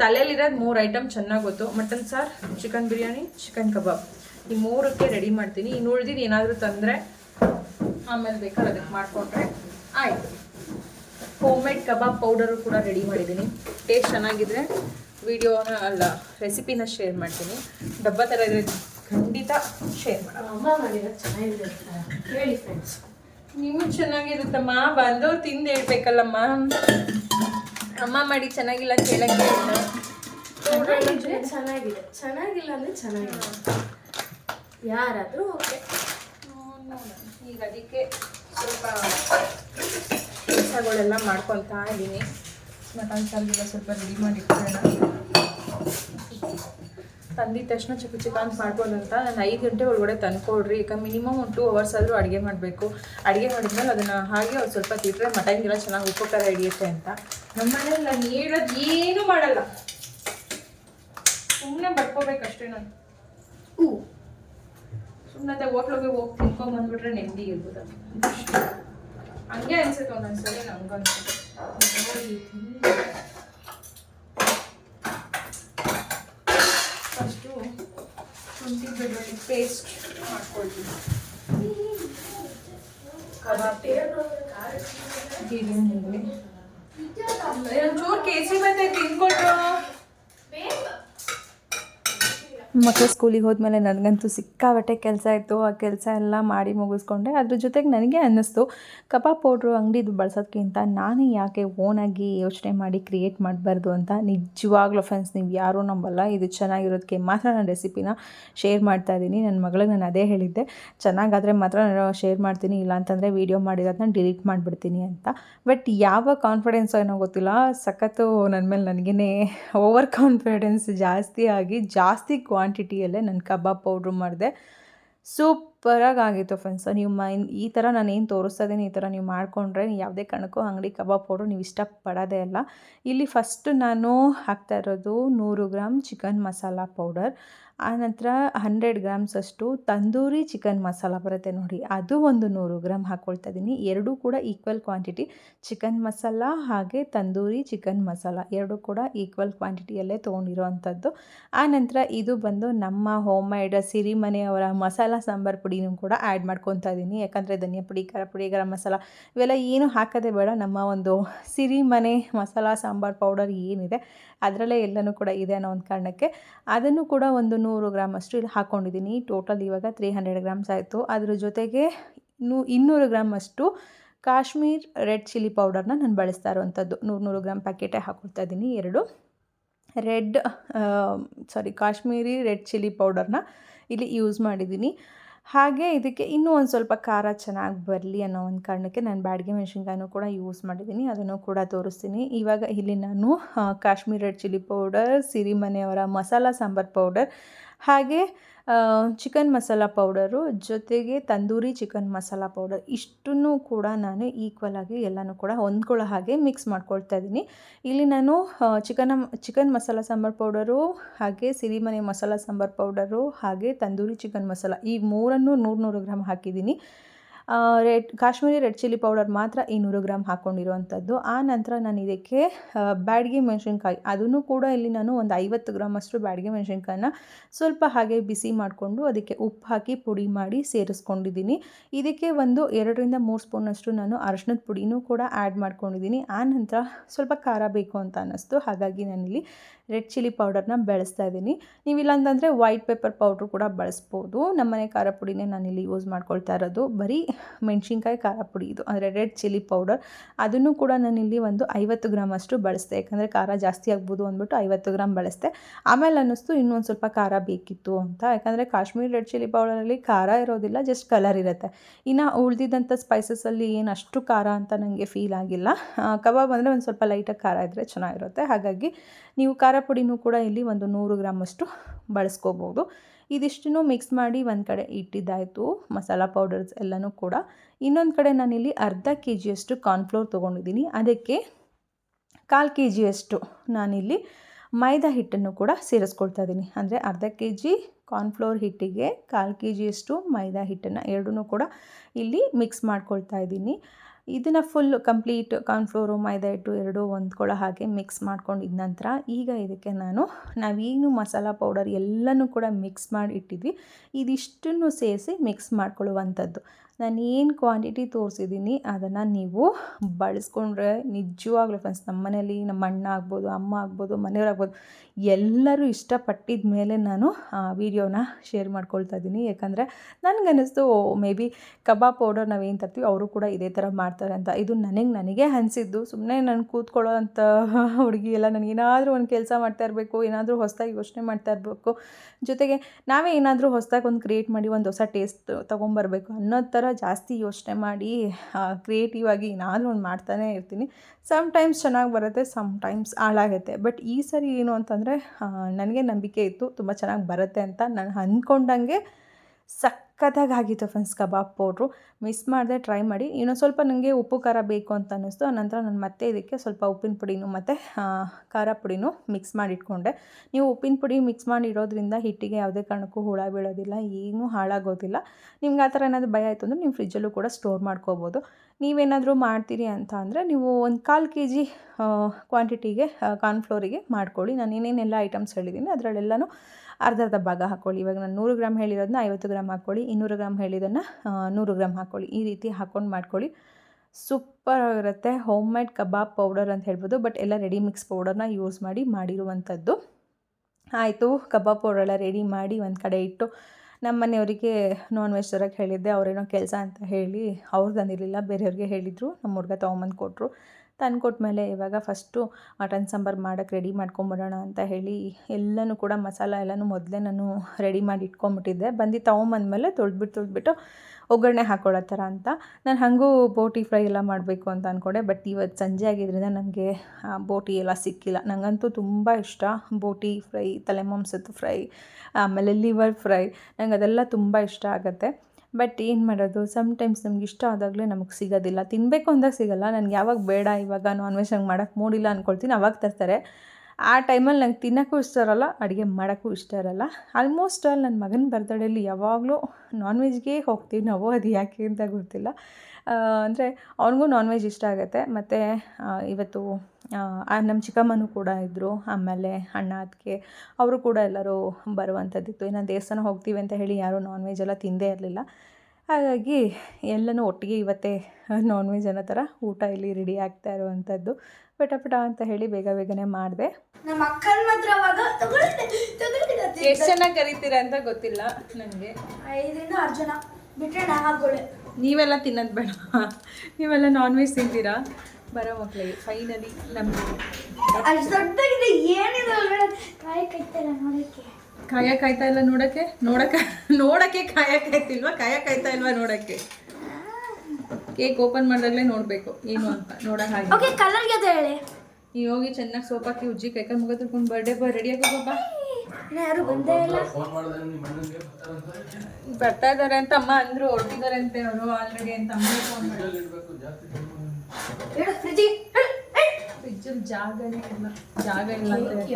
ತಲೆಯಲ್ಲಿರೋದು ಮೂರು ಐಟಮ್ ಚೆನ್ನಾಗಿ ಗೊತ್ತು. ಮಟನ್ ಸಾರ್ ಚಿಕನ್ ಬಿರಿಯಾನಿ ಚಿಕನ್ ಕಬಾಬ್ ಈ ಮೂರಕ್ಕೆ ರೆಡಿ ಮಾಡ್ತೀನಿ. ಇನ್ನು ಉಳಿದಿದ್ದು ಏನಾದರೂ ತಂದರೆ ಆಮೇಲೆ ಬೇಕಾದ್ರೆ ಅದಕ್ಕೆ ಮಾಡಿಕೊಂಡ್ರೆ ಆಯಿತು. ಹೋಮ್ ಮೇಡ್ ಕಬಾಬ್ ಪೌಡರು ಕೂಡ ರೆಡಿ ಮಾಡಿದ್ದೀನಿ. ಟೇಸ್ಟ್ ಚೆನ್ನಾಗಿದ್ರೆ ವಿಡಿಯೋನ ಅಲ್ಲ ರೆಸಿಪಿನ ಶೇರ್ ಮಾಡ್ತೀನಿ. ಡಬ್ಬ ಥರ ಇದ್ರೆ ಖಂಡಿತ ಶೇರ್ ಹೇಳಿ ಫ್ರೆಂಡ್ಸ್ ನೀವು ಚೆನ್ನಾಗಿರುತ್ತಮ್ಮ? ಬಂದವ್ರು ತಿಂದು ಹೇಳ್ಬೇಕಲ್ಲಮ್ಮ. ಅಮ್ಮ ಮಾಡಿ ಚೆನ್ನಾಗಿಲ್ಲ ಅಂತ ಹೇಳಕ್ಕೆ ಚೆನ್ನಾಗಿದೆ. ಚೆನ್ನಾಗಿಲ್ಲ ಅಂದರೆ ಚೆನ್ನಾಗಿದೆ ಯಾರಾದರೂ ಓಕೆ ಈಗ ಅದಕ್ಕೆ ಸ್ವಲ್ಪ ಕೆಲಸಗಳೆಲ್ಲ ಮಾಡ್ಕೊಳ್ತಾ ಇದ್ದೀನಿ. ಮಟನ್ ಸಾರಿಗೆಲ್ಲ ಸ್ವಲ್ಪ ರೆಡಿ ಮಾಡಿಟ್ಕೊಳ್ಳೋಣ ತಂದಿದ ತಕ್ಷಣ ಚಿಕ್ಕ ಚಿಕ್ಕ ಅಂತ ಮಾಡ್ಬೋದು ಅಂತ. ನಾನು ಐದು ಗಂಟೆ ಒಳಗಡೆ ತಂದ್ಕೊಡ್ರಿ. ಯಾಕಂದ್ರೆ ಮಿನಿಮಮ್ ಒಂದು ಟೂ ಅವರ್ಸ್ ಆದರೂ ಅಡುಗೆ ಮಾಡಬೇಕು. ಅಡುಗೆ ಮಾಡಿದ್ಮೇಲೆ ಅದನ್ನು ಹಾಗೆ ಅವ್ರು ಸ್ವಲ್ಪ ತಿಟ್ಟರೆ ಮಟನ್ಗೆಲ್ಲ ಚೆನ್ನಾಗಿ ಉಪ್ಪು ಖಾರ ಹಿಡಿಯುತ್ತೆ ಅಂತ. ನಮ್ಮ ಮನೇಲಿ ನಾನು ಹೇಳೋದು ಏನೂ ಮಾಡಲ್ಲ. ಸುಮ್ಮನೆ ಬರ್ಕೋಬೇಕಷ್ಟೇ ನಾನು. ಹೂ ಸುಮ್ಮನೆ ಹೋಟ್ಲಿಗೆ ಹೋಗಿ ತಿನ್ಕೊಂಡ್ ಬಂದ್ಬಿಟ್ರೆ ನೆಮ್ಮದಿ ಇರ್ಬೋದು ಹಂಗೆ ಅನ್ಸುತ್ತೆ ಒಂದೊಂದ್ಸರಿ ಅನ್ಸುತ್ತೆ ಫಸ್ಟು ಶುಂಠಿ ಬೆಳ್ಳುಳ್ಳಿ ಪೇಸ್ಟ್ ಮಾಡ್ಕೊಳ್ತೀನಿ. ಕಬಾಬ್ ಬಿರಿಯಾನಿಗೆ ಒಂಚೂರು ಕೇಸರಿ ಮತ್ತೆ ತಿನ್ಕೊಟ್ರು ಮಕ್ಕಳು ಸ್ಕೂಲಿಗೆ ಹೋದ್ಮೇಲೆ ನನಗಂತೂ ಸಿಕ್ಕಾಬಟ್ಟೆ ಕೆಲಸ ಇತ್ತು. ಆ ಕೆಲಸ ಎಲ್ಲ ಮಾಡಿ ಮುಗಿಸ್ಕೊಂಡೆ. ಅದ್ರ ಜೊತೆಗೆ ನನಗೆ ಅನ್ನಿಸ್ತು, ಕಬಾಬ್ ಪೌಡ್ರು ಅಂಗಡಿದು ಬಳಸೋದ್ಕಿಂತ ನಾನೇ ಯಾಕೆ ಓನಾಗಿ ಯೋಚನೆ ಮಾಡಿ ಕ್ರಿಯೇಟ್ ಮಾಡಬಾರ್ದು ಅಂತ ನಿಜವಾಗ್ಲೂ ಫ್ರೆಂಡ್ಸ್ ನೀವು ಯಾರೂ ನಂಬಲ್ಲ. ಇದು ಚೆನ್ನಾಗಿರೋದಕ್ಕೆ ಮಾತ್ರ ನಾನು ರೆಸಿಪಿನ ಶೇರ್ ಮಾಡ್ತಾ ಇದ್ದೀನಿ. ನನ್ನ ಮಗಳಿಗೆ ನಾನು ಅದೇ ಹೇಳಿದ್ದೆ. ಚೆನ್ನಾಗಾದರೆ ಮಾತ್ರ ನಾನು ಶೇರ್ ಮಾಡ್ತೀನಿ. ಇಲ್ಲ ಅಂತಂದರೆ ವೀಡಿಯೋ ಮಾಡಿರೋದನ್ನ ಡಿಲೀಟ್ ಮಾಡಿಬಿಡ್ತೀನಿ ಅಂತ. ಬಟ್ ಯಾವ ಕಾನ್ಫಿಡೆನ್ಸ್ ಏನೋ ಗೊತ್ತಿಲ್ಲ. ಸಖತ್ತು ನನ್ನ ಮೇಲೆ ನನಗೇ ಓವರ್ ಕಾನ್ಫಿಡೆನ್ಸ್ ಜಾಸ್ತಿ ಆಗಿ ಜಾಸ್ತಿ ಕ್ವಾಂಟಿಟಿಯಲ್ಲೇ ನಾನು ಕಬಾಬ್ ಪೌಡ್ರು ಮಾಡಿದೆ. ಸೂಪರಾಗಿ ಆಗಿತ್ತು ಫ್ರೆಂಡ್ಸ್ ನೀವು ಮೈನ್ ಈ ಥರ ನಾನು ಏನು ತೋರಿಸ್ತಾ ಇದ್ದೀನಿ, ಈ ಥರ ನೀವು ಮಾಡಿಕೊಂಡ್ರೆ ಯಾವುದೇ ಕಾರಣಕ್ಕೂ ಅಂಗಡಿ ಕಬಾಬ್ ಪೌಡ್ರು ನೀವು ಇಷ್ಟಪಡೋದೇ ಅಲ್ಲ. ಇಲ್ಲಿ ಫಸ್ಟ್ ನಾನು ಹಾಕ್ತಾ ಇರೋದು ನೂರು ಗ್ರಾಮ್ ಚಿಕನ್ ಮಸಾಲ ಪೌಡರ್ ಆನಂತರ ಹಂಡ್ರೆಡ್ ಗ್ರಾಮ್ಸ್ ಅಷ್ಟು ತಂದೂರಿ ಚಿಕನ್ ಮಸಾಲ ಬರುತ್ತೆ ನೋಡಿ. ಅದು ಒಂದು ನೂರು ಗ್ರಾಮ್ ಹಾಕ್ಕೊಳ್ತಾ ಇದ್ದೀನಿ. ಎರಡೂ ಕೂಡ ಈಕ್ವಲ್ ಕ್ವಾಂಟಿಟಿ ಚಿಕನ್ ಮಸಾಲ ಹಾಗೆ ತಂದೂರಿ ಚಿಕನ್ ಮಸಾಲ ಎರಡೂ ಕೂಡ ಈಕ್ವಲ್ ಕ್ವಾಂಟಿಟಿಯಲ್ಲೇ ತೊಗೊಂಡಿರೋ ಅಂಥದ್ದು ಆನಂತರ ಇದು ಬಂದು ನಮ್ಮ ಹೋಮ್ ಮೇಡ್ ಸಿರಿಮನೆಯವರ ಮಸಾಲ ಸಾಂಬಾರು ಪುಡಿನೂ ಕೂಡ ಆ್ಯಡ್ ಮಾಡ್ಕೊತಾ ಇದ್ದೀನಿ ಯಾಕಂದರೆ ಧನಿಯಾ ಪುಡಿ, ಖಾರ ಪುಡಿ, ಗರಂ ಮಸಾಲ ಇವೆಲ್ಲ ಏನು ಹಾಕೋದೇ ಬೇಡ. ನಮ್ಮ ಒಂದು ಸಿರಿ ಮನೆ ಮಸಾಲ ಸಾಂಬಾರು ಪೌಡರ್ ಏನಿದೆ ಅದರಲ್ಲೇ ಎಲ್ಲನೂ ಕೂಡ ಇದೆ ಅನ್ನೋ ಒಂದು ಕಾರಣಕ್ಕೆ ಅದನ್ನು ಕೂಡ ಒಂದು ನೂರು ಗ್ರಾಮ್ ಅಷ್ಟು ಇಲ್ಲಿ ಹಾಕ್ಕೊಂಡಿದ್ದೀನಿ ಟೋಟಲ್ ಇವಾಗ ತ್ರೀ ಹಂಡ್ರೆಡ್ ಗ್ರಾಮ್ಸ್ ಆಯಿತು. ಅದ್ರ ಜೊತೆಗೆ ನೂ ಇನ್ನೂರು ಗ್ರಾಮ್ ಅಷ್ಟು ಕಾಶ್ಮೀರ್ ರೆಡ್ ಚಿಲ್ಲಿ ಪೌಡರ್ನ ನಾನು ಬಳಸ್ತಾ ಇರುವಂಥದ್ದು ನೂರು ನೂರು ಗ್ರಾಮ್ ಪ್ಯಾಕೆಟೇ ಹಾಕ್ಕೊಳ್ತಾ ಇದ್ದೀನಿ ಎರಡು. Red sorry Kashmiri red chilli ಪೌಡರ್ನ ಇಲ್ಲಿ ಯೂಸ್ ಮಾಡಿದ್ದೀನಿ ಹಾಗೆ ಇದಕ್ಕೆ ಇನ್ನೂ ಒಂದು ಸ್ವಲ್ಪ ಖಾರ ಚೆನ್ನಾಗಿ ಬರಲಿ ಅನ್ನೋ ಒಂದು ಕಾರಣಕ್ಕೆ ನಾನು ಬ್ಯಾಡ್ಗೆ ಮೆಣಸಿನ್ಕಾಯಿನೂ ಕೂಡ ಯೂಸ್ ಮಾಡಿದ್ದೀನಿ. ಅದನ್ನು ಕೂಡ ತೋರಿಸ್ತೀನಿ. ಇವಾಗ ಇಲ್ಲಿ ನಾನು ಕಾಶ್ಮೀರ್ ರೆಡ್ ಚಿಲ್ಲಿ ಪೌಡರ್ ಸಿರಿಮನೆಯವರ ಮಸಾಲ ಸಾಂಬಾರ್ ಪೌಡರ್ ಹಾಗೆ ಚಿಕನ್ ಮಸಾಲ ಪೌಡರು ಜೊತೆಗೆ ತಂದೂರಿ ಚಿಕನ್ ಮಸಾಲ ಪೌಡರ್ ಇಷ್ಟನ್ನು ಕೂಡ ನಾನು ಈಕ್ವಲ್ ಆಗಿ ಎಲ್ಲನೂ ಕೂಡ ಹೊಂದ್ಕೊಳ್ಳೋ ಹಾಗೆ ಮಿಕ್ಸ್ ಮಾಡ್ಕೊಳ್ತಾ ಇದ್ದೀನಿ. ಇಲ್ಲಿ ನಾನು chicken chicken masala sambar powder ಹಾಗೆ ಸಿರಿಮನೆ ಮಸಾಲ ಸಾಂಬಾರ್ ಪೌಡರು ಹಾಗೆ ತಂದೂರಿ ಚಿಕನ್ ಮಸಾಲ ಈ ಮೂರನ್ನು ನೂರು ನೂರು ಗ್ರಾಮ್ ಹಾಕಿದ್ದೀನಿ. Red, Kashmiri red chilli powder ಮಾತ್ರ ಇನ್ನೂರು ಗ್ರಾಮ್ ಹಾಕ್ಕೊಂಡಿರುವಂಥದ್ದು. ಆ ನಂತರ ನಾನು ಇದಕ್ಕೆ ಬ್ಯಾಡ್ಗೆ ಮೆಣಸಿನ್ಕಾಯಿ. ಅದನ್ನು ಕೂಡ ಇಲ್ಲಿ ನಾನು ಒಂದು ಐವತ್ತು ಗ್ರಾಮ್ ಅಷ್ಟು ಬ್ಯಾಡ್ಗೆ ಮೆಣಸಿನ್ಕಾಯನ್ನ ಸ್ವಲ್ಪ ಹಾಗೆ ಬಿಸಿ ಮಾಡಿಕೊಂಡು ಅದಕ್ಕೆ ಉಪ್ಪು ಹಾಕಿ ಪುಡಿ ಮಾಡಿ ಸೇರಿಸ್ಕೊಂಡಿದ್ದೀನಿ. ಇದಕ್ಕೆ ಒಂದು ಎರಡರಿಂದ ಮೂರು ಸ್ಪೂನಷ್ಟು ನಾನು ಅರಶಿನದ ಪುಡಿನೂ ಕೂಡ ಆ್ಯಡ್ ಮಾಡ್ಕೊಂಡಿದ್ದೀನಿ. ಆ ನಂತರ ಸ್ವಲ್ಪ ಖಾರ ಬೇಕು ಅಂತ ಅನ್ನಿಸ್ತು. ಹಾಗಾಗಿ ನಾನಿಲ್ಲಿ ರೆಡ್ ಚಿಲ್ಲಿ ಪೌಡರ್ನ ಬೆಳೆಸ್ತಾ ಇದ್ದೀನಿ. ನೀವಿಲ್ಲ ಅಂತಂದರೆ ವೈಟ್ ಪೇಪರ್ ಪೌಡ್ರು ಕೂಡ ಬಳಸ್ಬೋದು. ನಮ್ಮನೆ ಖಾರ ಪುಡಿನೇ ನಾನಿಲ್ಲಿ ಯೂಸ್ ಮಾಡ್ಕೊಳ್ತಾ ಇರೋದು. ಬರೀ ಮೆಣಸಿನ್ಕಾಯಿ, ಖಾರ ಪುಡಿ. ಇದು ಅಂದರೆ ರೆಡ್ ಚಿಲ್ಲಿ ಪೌಡರ್. ಅದನ್ನು ಕೂಡ ನಾನಿಲ್ಲಿ ಒಂದು ಐವತ್ತು ಗ್ರಾಮ್ ಅಷ್ಟು ಬಳಸಿದೆ. ಯಾಕಂದರೆ ಖಾರ ಜಾಸ್ತಿ ಆಗ್ಬೋದು ಅಂದ್ಬಿಟ್ಟು ಐವತ್ತು ಗ್ರಾಮ್ ಬಳಸಿದೆ. ಆಮೇಲೆ ಅನ್ನಿಸ್ತು ಇನ್ನೊಂದು ಸ್ವಲ್ಪ ಖಾರ ಬೇಕಿತ್ತು ಅಂತ. ಯಾಕಂದರೆ ಕಾಶ್ಮೀರಿ ರೆಡ್ ಚಿಲ್ಲಿ ಪೌಡರಲ್ಲಿ ಖಾರ ಇರೋದಿಲ್ಲ, ಜಸ್ಟ್ ಕಲರ್ ಇರುತ್ತೆ. ಇನ್ನು ಉಳಿದಿದ್ದಂಥ ಸ್ಪೈಸಸಲ್ಲಿ ಏನು ಅಷ್ಟು ಖಾರ ಅಂತ ನನಗೆ ಫೀಲ್ ಆಗಿಲ್ಲ. ಕಬಾಬ್ ಅಂದರೆ ಒಂದು ಸ್ವಲ್ಪ ಲೈಟಾಗಿ ಖಾರ ಇದ್ದರೆ ಚೆನ್ನಾಗಿರುತ್ತೆ. ಹಾಗಾಗಿ ನೀವು ಖಾರ ಪುಡಿನೂ ಕೂಡ ಇಲ್ಲಿ ಒಂದು ನೂರು ಗ್ರಾಮಷ್ಟು ಬಳಸ್ಕೋಬೋದು. ಇದಿಷ್ಟನ್ನು ಮಿಕ್ಸ್ ಮಾಡಿ ಒಂದು ಕಡೆ ಇಟ್ಟಿದ್ದಾಯಿತು. ಮಸಾಲ ಪೌಡರ್ಸ್ ಎಲ್ಲನೂ ಕೂಡ. ಇನ್ನೊಂದು ಕಡೆ ನಾನಿಲ್ಲಿ ಅರ್ಧ ಕೆ ಜಿಯಷ್ಟು ಕಾರ್ನ್ಫ್ಲೋರ್ ತೊಗೊಂಡಿದ್ದೀನಿ. ಅದಕ್ಕೆ ಕಾಲು ಕೆ ಜಿಯಷ್ಟು ನಾನಿಲ್ಲಿ ಮೈದಾ ಹಿಟ್ಟನ್ನು ಕೂಡ ಸೇರಿಸ್ಕೊಳ್ತಾ ಇದ್ದೀನಿ ಅಂದರೆ ಅರ್ಧ ಕೆ ಜಿ ಕಾರ್ನ್ಫ್ಲೋರ್ ಹಿಟ್ಟಿಗೆ ಕಾಲು ಕೆ ಜಿಯಷ್ಟು ಮೈದಾ ಹಿಟ್ಟನ್ನು ಎರಡೂ ಕೂಡ ಇಲ್ಲಿ ಮಿಕ್ಸ್ ಮಾಡ್ಕೊಳ್ತಾ ಇದ್ದೀನಿ ಇದನ್ನು ಫುಲ್ ಕಂಪ್ಲೀಟ್ ಕಾರ್ನ್ಫ್ಲೋರು ಮೈದಾ ಹಿಟ್ಟು ಎರಡೂ ಹೊಂದ್ಕೊಳ್ಳೋ ಹಾಗೆ ಮಿಕ್ಸ್ ಮಾಡ್ಕೊಂಡಿದ್ದ ನಂತರ ಈಗ ಇದಕ್ಕೆ ನಾನು ನಾವೇನು ಮಸಾಲ ಪೌಡರ್ ಎಲ್ಲನೂ ಕೂಡ ಮಿಕ್ಸ್ ಮಾಡಿ ಇಟ್ಟಿದ್ವಿ. ಇದಿಷ್ಟನ್ನು ಸೇರಿಸಿ ಮಿಕ್ಸ್ ಮಾಡ್ಕೊಳ್ಳುವಂಥದ್ದು. ನಾನು ಏನು ಕ್ವಾಂಟಿಟಿ ತೋರಿಸಿದ್ದೀನಿ ಅದನ್ನು ನೀವು ಬಳಸ್ಕೊಂಡ್ರೆ ನಿಜವಾಗ್ಲೂ ಫ್ರೆಂಡ್ಸ್ ನಮ್ಮ ಮನೇಲಿ ನಮ್ಮ ಅಣ್ಣ ಆಗ್ಬೋದು ಅಮ್ಮ ಆಗ್ಬೋದು ಮನೆಯವ್ರಾಗ್ಬೋದು ಎಲ್ಲರೂ ಇಷ್ಟಪಟ್ಟಿದ ಮೇಲೆ ನಾನು ಆ ವಿಡಿಯೋನ ಶೇರ್ ಮಾಡ್ಕೊಳ್ತಾ ಇದ್ದೀನಿ. ಯಾಕಂದರೆ ನನಗನ್ನಿಸ್ತು ಮೇ ಬಿ ಕಬಾಬ್ ಪೌಡರ್ ನಾವೇನು ತರ್ತೀವಿ, ಅವರು ಕೂಡ ಇದೇ ಥರ ಮಾಡ್ತಾರೆ ಅಂತ. ಇದು ನನಗೆ ನನಗೆ ಅನಿಸಿದ್ದು. ಸುಮ್ಮನೆ ನಾನು ಕೂತ್ಕೊಳ್ಳೋ ಅಂತ ಹುಡುಗಿ ಎಲ್ಲ ನನಗೇನಾದರೂ ಒಂದು ಕೆಲಸ ಮಾಡ್ತಾ ಇರಬೇಕು, ಏನಾದರೂ ಹೊಸದಾಗಿ ಯೋಚನೆ ಮಾಡ್ತಾ ಇರಬೇಕು. ಜೊತೆಗೆ ನಾವೇ ಏನಾದರೂ ಹೊಸದಾಗಿ ಒಂದು ಕ್ರಿಯೇಟ್ ಮಾಡಿ, ಒಂದು ಹೊಸ ಟೇಸ್ಟ್ ತೊಗೊಂಬರ್ಬೇಕು ಅನ್ನೋ ಥರ ಜಾಸ್ತಿ ಯೋಚನೆ ಮಾಡಿ ಕ್ರಿಯೇಟಿವ್ ಆಗಿ ಏನಾದರೂ ಒಂದು ಮಾಡ್ತಾನೇ ಇರ್ತೀನಿ. ಸಮ್ ಟೈಮ್ಸ್ ಚೆನ್ನಾಗಿ ಬರುತ್ತೆ ಸಮ್ ಟೈಮ್ಸ್ ಹಾಳಾಗುತ್ತೆ. ಬಟ್ ಈ ಸರಿ ಏನು ಅಂತಂದರೆ ನನಗೆ ನಂಬಿಕೆ ಇತ್ತು ತುಂಬ ಚೆನ್ನಾಗಿ ಬರುತ್ತೆ ಅಂತ ನಾನು ಅಂದ್ಕೊಂಡಂಗೆ ಸಖತ್ತಾಗಿ ಆಗಿತ್ತು ಫ್ರೆಂಡ್ಸ್ ಕಬಾಬ್ ಪೌಡ್ರು. ಮಿಸ್ ಮಾಡದೆ ಟ್ರೈ ಮಾಡಿ. ಇನ್ನೊಂದು ಸ್ವಲ್ಪ ನನಗೆ ಉಪ್ಪು, ಖಾರ ಬೇಕು ಅಂತ ಅನ್ನಿಸ್ತು. ನಂತರ ನಾನು ಮತ್ತೆ ಇದಕ್ಕೆ ಸ್ವಲ್ಪ ಉಪ್ಪಿನ ಪುಡಿನೂ ಮತ್ತು ಖಾರ ಪುಡಿನೂ ಮಿಕ್ಸ್ ಮಾಡಿ ಇಟ್ಕೊಂಡೆ ನೀವು ಉಪ್ಪಿನ ಪುಡಿ ಮಿಕ್ಸ್ ಮಾಡಿರೋದ್ರಿಂದ ಹಿಟ್ಟಿಗೆ ಯಾವುದೇ ಕಾರಣಕ್ಕೂ ಹುಳ ಬೀಳೋದಿಲ್ಲ, ಏನೂ ಹಾಳಾಗೋದಿಲ್ಲ. ನಿಮ್ಗೆ ಆ ಥರ ಏನಾದರೂ ಭಯ ಆಯಿತು ಅಂದರೆ ನೀವು ಫ್ರಿಜ್ಜಲ್ಲೂ ಕೂಡ ಸ್ಟೋರ್ ಮಾಡ್ಕೋಬೋದು. ನೀವೇನಾದರೂ ಮಾಡ್ತೀರಿ ಅಂತ ಅಂದರೆ ನೀವು ಒಂದು ಕಾಲು ಕೆ ಜಿ ಕ್ವಾಂಟಿಟಿಗೆ ಕಾರ್ನ್ಫ್ಲೋರಿಗೆ ಮಾಡ್ಕೊಳ್ಳಿ. ನಾನು ಏನೇನೆಲ್ಲ ಐಟಮ್ಸ್ ಹೇಳಿದ್ದೀನಿ, ಅದರಲ್ಲೆಲ್ಲನೂ ಅರ್ಧ ಅರ್ಧ ಭಾಗ ಹಾಕ್ಕೊಳ್ಳಿ ಇವಾಗ ನಾನು ನೂರು ಗ್ರಾಮ್ ಹೇಳಿರೋದನ್ನ ಐವತ್ತು ಗ್ರಾಮ್ ಹಾಕ್ಕೊಳ್ಳಿ ಇನ್ನೂರು ಗ್ರಾಮ್ ಹೇಳಿದ್ದನ್ನು ನೂರು ಗ್ರಾಮ್ ಹಾಕ್ಕೊಳ್ಳಿ ಈ ರೀತಿ ಹಾಕ್ಕೊಂಡು ಮಾಡ್ಕೊಳ್ಳಿ. ಸೂಪರ್ ಆಗಿರುತ್ತೆ. ಹೋಮ್ ಮೇಡ್ ಕಬಾಬ್ ಪೌಡರ್ ಅಂತ ಹೇಳ್ಬೋದು. ಬಟ್ ಎಲ್ಲ ರೆಡಿ ಮಿಕ್ಸ್ ಪೌಡರ್ನ ಯೂಸ್ ಮಾಡಿ ಮಾಡಿರುವಂಥದ್ದು. ಆಯಿತು. ಕಬಾಬ್ ಪೌಡರ್ ಎಲ್ಲ ರೆಡಿ ಮಾಡಿ ಒಂದು ಕಡೆ ಇಟ್ಟು ನಮ್ಮ ಮನೆಯವರಿಗೆ ನಾನ್ ವೆಜ್ ತರಕ್ಕೆ ಹೇಳಿದ್ದೆ ಅವರೇನೋ ಕೆಲಸ ಅಂತ ಹೇಳಿ, ಅವ್ರು ತಂದಿರಲಿಲ್ಲ. ಬೇರೆಯವ್ರಿಗೆ ಹೇಳಿದರು. ನಮ್ಮ ಹುಡುಗ ತೊಗೊಂಬಂದು ಕೊಟ್ಟರು ತಂದುಕೊಟ್ಮೇಲೆ ಇವಾಗ ಫಸ್ಟು ಮಟನ್ ಸಾಂಬಾರು ಮಾಡೋಕ್ಕೆ ರೆಡಿ ಮಾಡ್ಕೊಂಬಿಡೋಣ ಅಂತ ಹೇಳಿ ಎಲ್ಲನೂ ಕೂಡ ಮಸಾಲ ಎಲ್ಲನೂ ಮೊದಲೇ ನಾನು ರೆಡಿ ಮಾಡಿ ಇಟ್ಕೊಂಬಿಟ್ಟಿದ್ದೆ ಬಂದು ತೊಗೊಂಬಂದ್ಮೇಲೆ ತೊಳೆದ್ಬಿಟ್ಟು ತೊಳೆದ್ಬಿಟ್ಟು ಒಗ್ಗರಣೆ ಹಾಕೊಳ್ಳೋ ಥರ ಅಂತ. ನಾನು ಹಾಗೂ ಬೋಟಿ ಫ್ರೈ ಎಲ್ಲ ಮಾಡಬೇಕು ಅಂತ ಅಂದ್ಕೊಂಡೆ ಬಟ್ ಇವತ್ತು ಸಂಜೆ ಆಗಿದ್ದರಿಂದ ನನಗೆ ಬೋಟಿ ಎಲ್ಲ ಸಿಕ್ಕಿಲ್ಲ. ನನಗಂತೂ ತುಂಬ ಇಷ್ಟ ಬೋಟಿ ಫ್ರೈ ತಲೆ ಮಾಂಸದ್ದು ಫ್ರೈ, ಆಮೇಲೆ ಲಿವರ್ ಫ್ರೈ, ನಂಗೆ ಅದೆಲ್ಲ ತುಂಬ ಇಷ್ಟ ಆಗುತ್ತೆ. ಬಟ್ ಏನು ಮಾಡೋದು ಸಮ್ಟೈಮ್ಸ್ ನಮ್ಗೆ ಇಷ್ಟ ಆದಾಗಲೇ ನಮಗೆ ಸಿಗೋದಿಲ್ಲ. ತಿನ್ನಬೇಕು ಅಂದಾಗ ಸಿಗೋಲ್ಲ. ನನಗೆ ಯಾವಾಗ ಬೇಡ ಇವಾಗ ನಾನ್ ವೆಜ್ ಹಂಗೆ ಮಾಡೋಕ್ಕೆ ಮೂಡಿಲ್ಲ ಅಂದ್ಕೊಳ್ತೀನಿ ಅವಾಗ ತರ್ತಾರೆ. ಆ ಟೈಮಲ್ಲಿ ನಂಗೆ ತಿನ್ನೋಕ್ಕೂ ಇಷ್ಟ ಇರೋಲ್ಲ, ಅಡುಗೆ ಮಾಡೋಕ್ಕೂ ಇಷ್ಟ ಇರೋಲ್ಲ. ಆಲ್ಮೋಸ್ಟ್ ಆಲ್ ನನ್ನ ಮಗನ ಬರ್ತಡೇಲಿ ಯಾವಾಗಲೂ ನಾನ್ ವೆಜ್ಗೆ ಹೋಗ್ತೀವಿ ನಾವು, ಅದು ಯಾಕೆ ಅಂತ ಗೊತ್ತಿಲ್ಲ. ಅಂದರೆ ಅವ್ನಿಗೂ ನಾನ್ ವೆಜ್ ಇಷ್ಟ ಆಗುತ್ತೆ. ಮತ್ತು ಇವತ್ತು ನಮ್ಮ ಚಿಕ್ಕಮ್ಮನೂ ಕೂಡ ಇದ್ದರು ಆಮೇಲೆ ಅಣ್ಣ ಅದಕ್ಕೆ ಅವರು ಕೂಡ ಎಲ್ಲರೂ ಬರುವಂಥದ್ದಿತ್ತು ಇನ್ನು ದೇವಸ್ಥಾನ ಹೋಗ್ತೀವಿ ಅಂತ ಹೇಳಿ ಯಾರೂ ನಾನ್ ವೆಜ್ ಎಲ್ಲ ತಿಂದೇ ಇರಲಿಲ್ಲ. ಹಾಗಾಗಿ ಎಲ್ಲನೂ ಒಟ್ಟಿಗೆ ಇವತ್ತೇ ನಾನ್ ವೆಜ್ ಅನ್ನೋ ಥರ ಊಟ ಇಲ್ಲಿ ರೆಡಿ ಆಗ್ತಾ ಇರುವಂಥದ್ದು ಪಟ ಪಟ ಅಂತ ಹೇಳಿ ಬೇಗ ಬೇಗನೆ ಮಾಡಿದೆ. ನಮ್ಮ ಅಕ್ಕನ ಮಾತ್ರ ಅವಾಗ ತಗೊಳ್ಳಿ ತಗೊಳ್ಳಿ ಎಷ್ಟು ಜನ ಕರೀತೀರ ಅಂತ ಗೊತ್ತಿಲ್ಲ ನನಗೆ. ಐದರಿಂದ ಆರು ಜನ. ಬಿಟ್ಟರೆ ನಾಲ್ಕುಗಳೇ ನೀವೆಲ್ಲ ತಿನ್ನೋದು ಬೇಡ. ನೀವೆಲ್ಲ ನಾನ್ ವೆಜ್ ತಿಂತೀರಾ? ಬರೋ ಮಕ್ಕಳಿಗೆ ಫೈನಲಿ ನಮಗೆ. ಅಷ್ಟು ದೊಡ್ಡದಾಗಿದೆ ಏನಿದೆ ಕಾಯಿ ಕಟ್ತಿಲ್ಲ ನೋಡಕ್ಕೆ. ಕಾಯ ಕಾಯ್ತಾ ಇಲ್ಲ ನೋಡಕ್ಕೆ? ನೋಡಕ್ಕೆ? ನೋಡೋಕ್ಕೆ ಕಾಯ ಕಾಯ್ತಿಲ್ವಾ? ಕಾಯ ಕಾಯ್ತಾ ಇಲ್ವಾ ನೋಡಕ್ಕೆ? ಕೇಕ್ ಓಪನ್ ಮಾಡಿದಾಗಲೇ ನೋಡಬೇಕು. ಏನು ಅಂತ. ನೋಡೋ ಹಾಗೆ. ಓಕೆ ಕಲರ್ಗೆ ಅದು ಹೇಳಿ. ನೀವು ಹೋಗಿ ಚೆನ್ನಾಗಿ ಸೋಪ್ ಹಾಕಿ ಉಜ್ಜಿ ಕೈಕಾಲು ಮುಗ ತಿಳ್ಕೊಂಡು ಬರ್ಡೇ ಬಾ ರೆಡಿ ಆಗಿ ಇನ್ನು ಯಾರು ಬಂದೇ ಇಲ್ಲ. ಬರ್ತಾ ಇದಾರೆ ಅಂತ ಅಮ್ಮ ಅಂದ್ರು ಹೊರಟಿದ್ದಾರೆ ಅಂತ ಅವರು ಆಲ್ರೆಡಿ ಅಂತ ಅಮ್ಮ ಫೋನ್ ಹೇಳು ಫ್ರಿಜ್ಜಿಗೆ ಫ್ರಿಜ್ಜಲ್ಲಿ ಜಾಗನೇ ಇಲ್ಲ ಜಾಗ ಇಲ್ಲ ಅಂತ.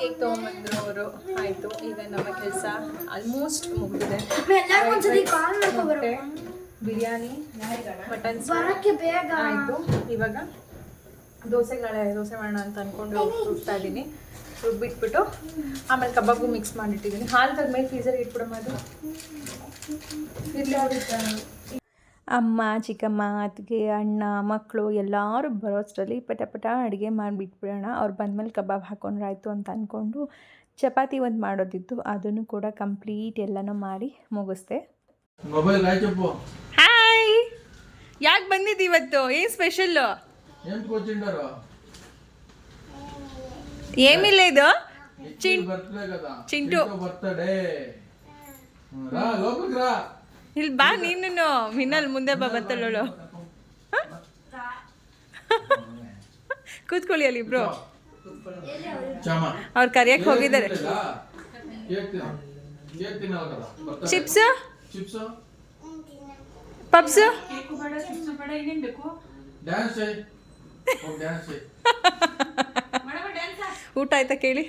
ಕೇಕ್ ತೊಗೊಂಬಂದ್ರು ಅವರು ಆಯ್ತು ಈಗ ನಮ್ಮ ಕೆಲಸ ಆಲ್ಮೋಸ್ಟ್ ಮುಗಿದಿದೆ. ಬಿರಿಯಾನಿ ಮಟನ್ ಬೇಗ. ಆಯಿತು ಇವಾಗ ದೋಸೆ ನಾಳೆ ದೋಸೆ ಮಾಡೋಣ ಅಂತ ಅಂದ್ಕೊಂಡು ರುಬ್ತಾ ಇದ್ದೀನಿ. ರುಬ್ಬಿಟ್ಬಿಟ್ಟು ಆಮೇಲೆ ಕಬಾಬು ಮಿಕ್ಸ್ ಮಾಡಿಟ್ಟಿದ್ದೀನಿ. ಹಾಲು ತೆಗ್ದ್ಮೇಲೆ ಫ್ರೀಸರ್ ಇಟ್ಬಿಡಮ್ಮ ಅದು. ಇರ್ಲಿ ಅಮ್ಮ ಚಿಕ್ಕಮ್ಮ ಅತ್ತಿಗೆ ಅಣ್ಣ ಮಕ್ಕಳು ಎಲ್ಲರೂ ಬರೋಷ್ಟರಲ್ಲಿ ಪಟ ಪಟ ಅಡುಗೆ ಮಾಡಿಬಿಟ್ಬಿಡೋಣ. ಅವ್ರು ಬಂದಮೇಲೆ ಕಬಾಬ್ ಹಾಕೊಂಡ್ರಾಯ್ತು ಅಂತ ಅಂದ್ಕೊಂಡು ಚಪಾತಿ ಒಂದು ಮಾಡೋದಿತ್ತು. ಅದನ್ನು ಕೂಡ ಕಂಪ್ಲೀಟ್ ಎಲ್ಲನೂ ಮಾಡಿ ಮುಗಿಸ್ದೆ. ಹಾಯ್ ಯಾಕೆ ಬಂದಿದ್ದು ಇವತ್ತು? ಏನು ಸ್ಪೆಷಲ್ಲು ಏಮಿಲ್ಲ ಇದು? ಚಿಂಟು. ಚಿಂಟು ಇಲ್ಲಿ ಬಾ ನೀನು ಮಿನ್ನಲ್ ಮುಂದೆ ಬಾ ಬತ್ತಲೋಳು ಕೂತ್ಕೊಳ್ಳಿ ಅಲ್ಲಿ ಇಬ್ರು ಅವ್ರು ಕರಿಯಕ್ ಹೋಗಿದ್ದಾರೆ. ಚಿಪ್ಸ್? ಪಪ್ಸ್? ಊಟ ಆಯ್ತಾ ಕೇಳಿ?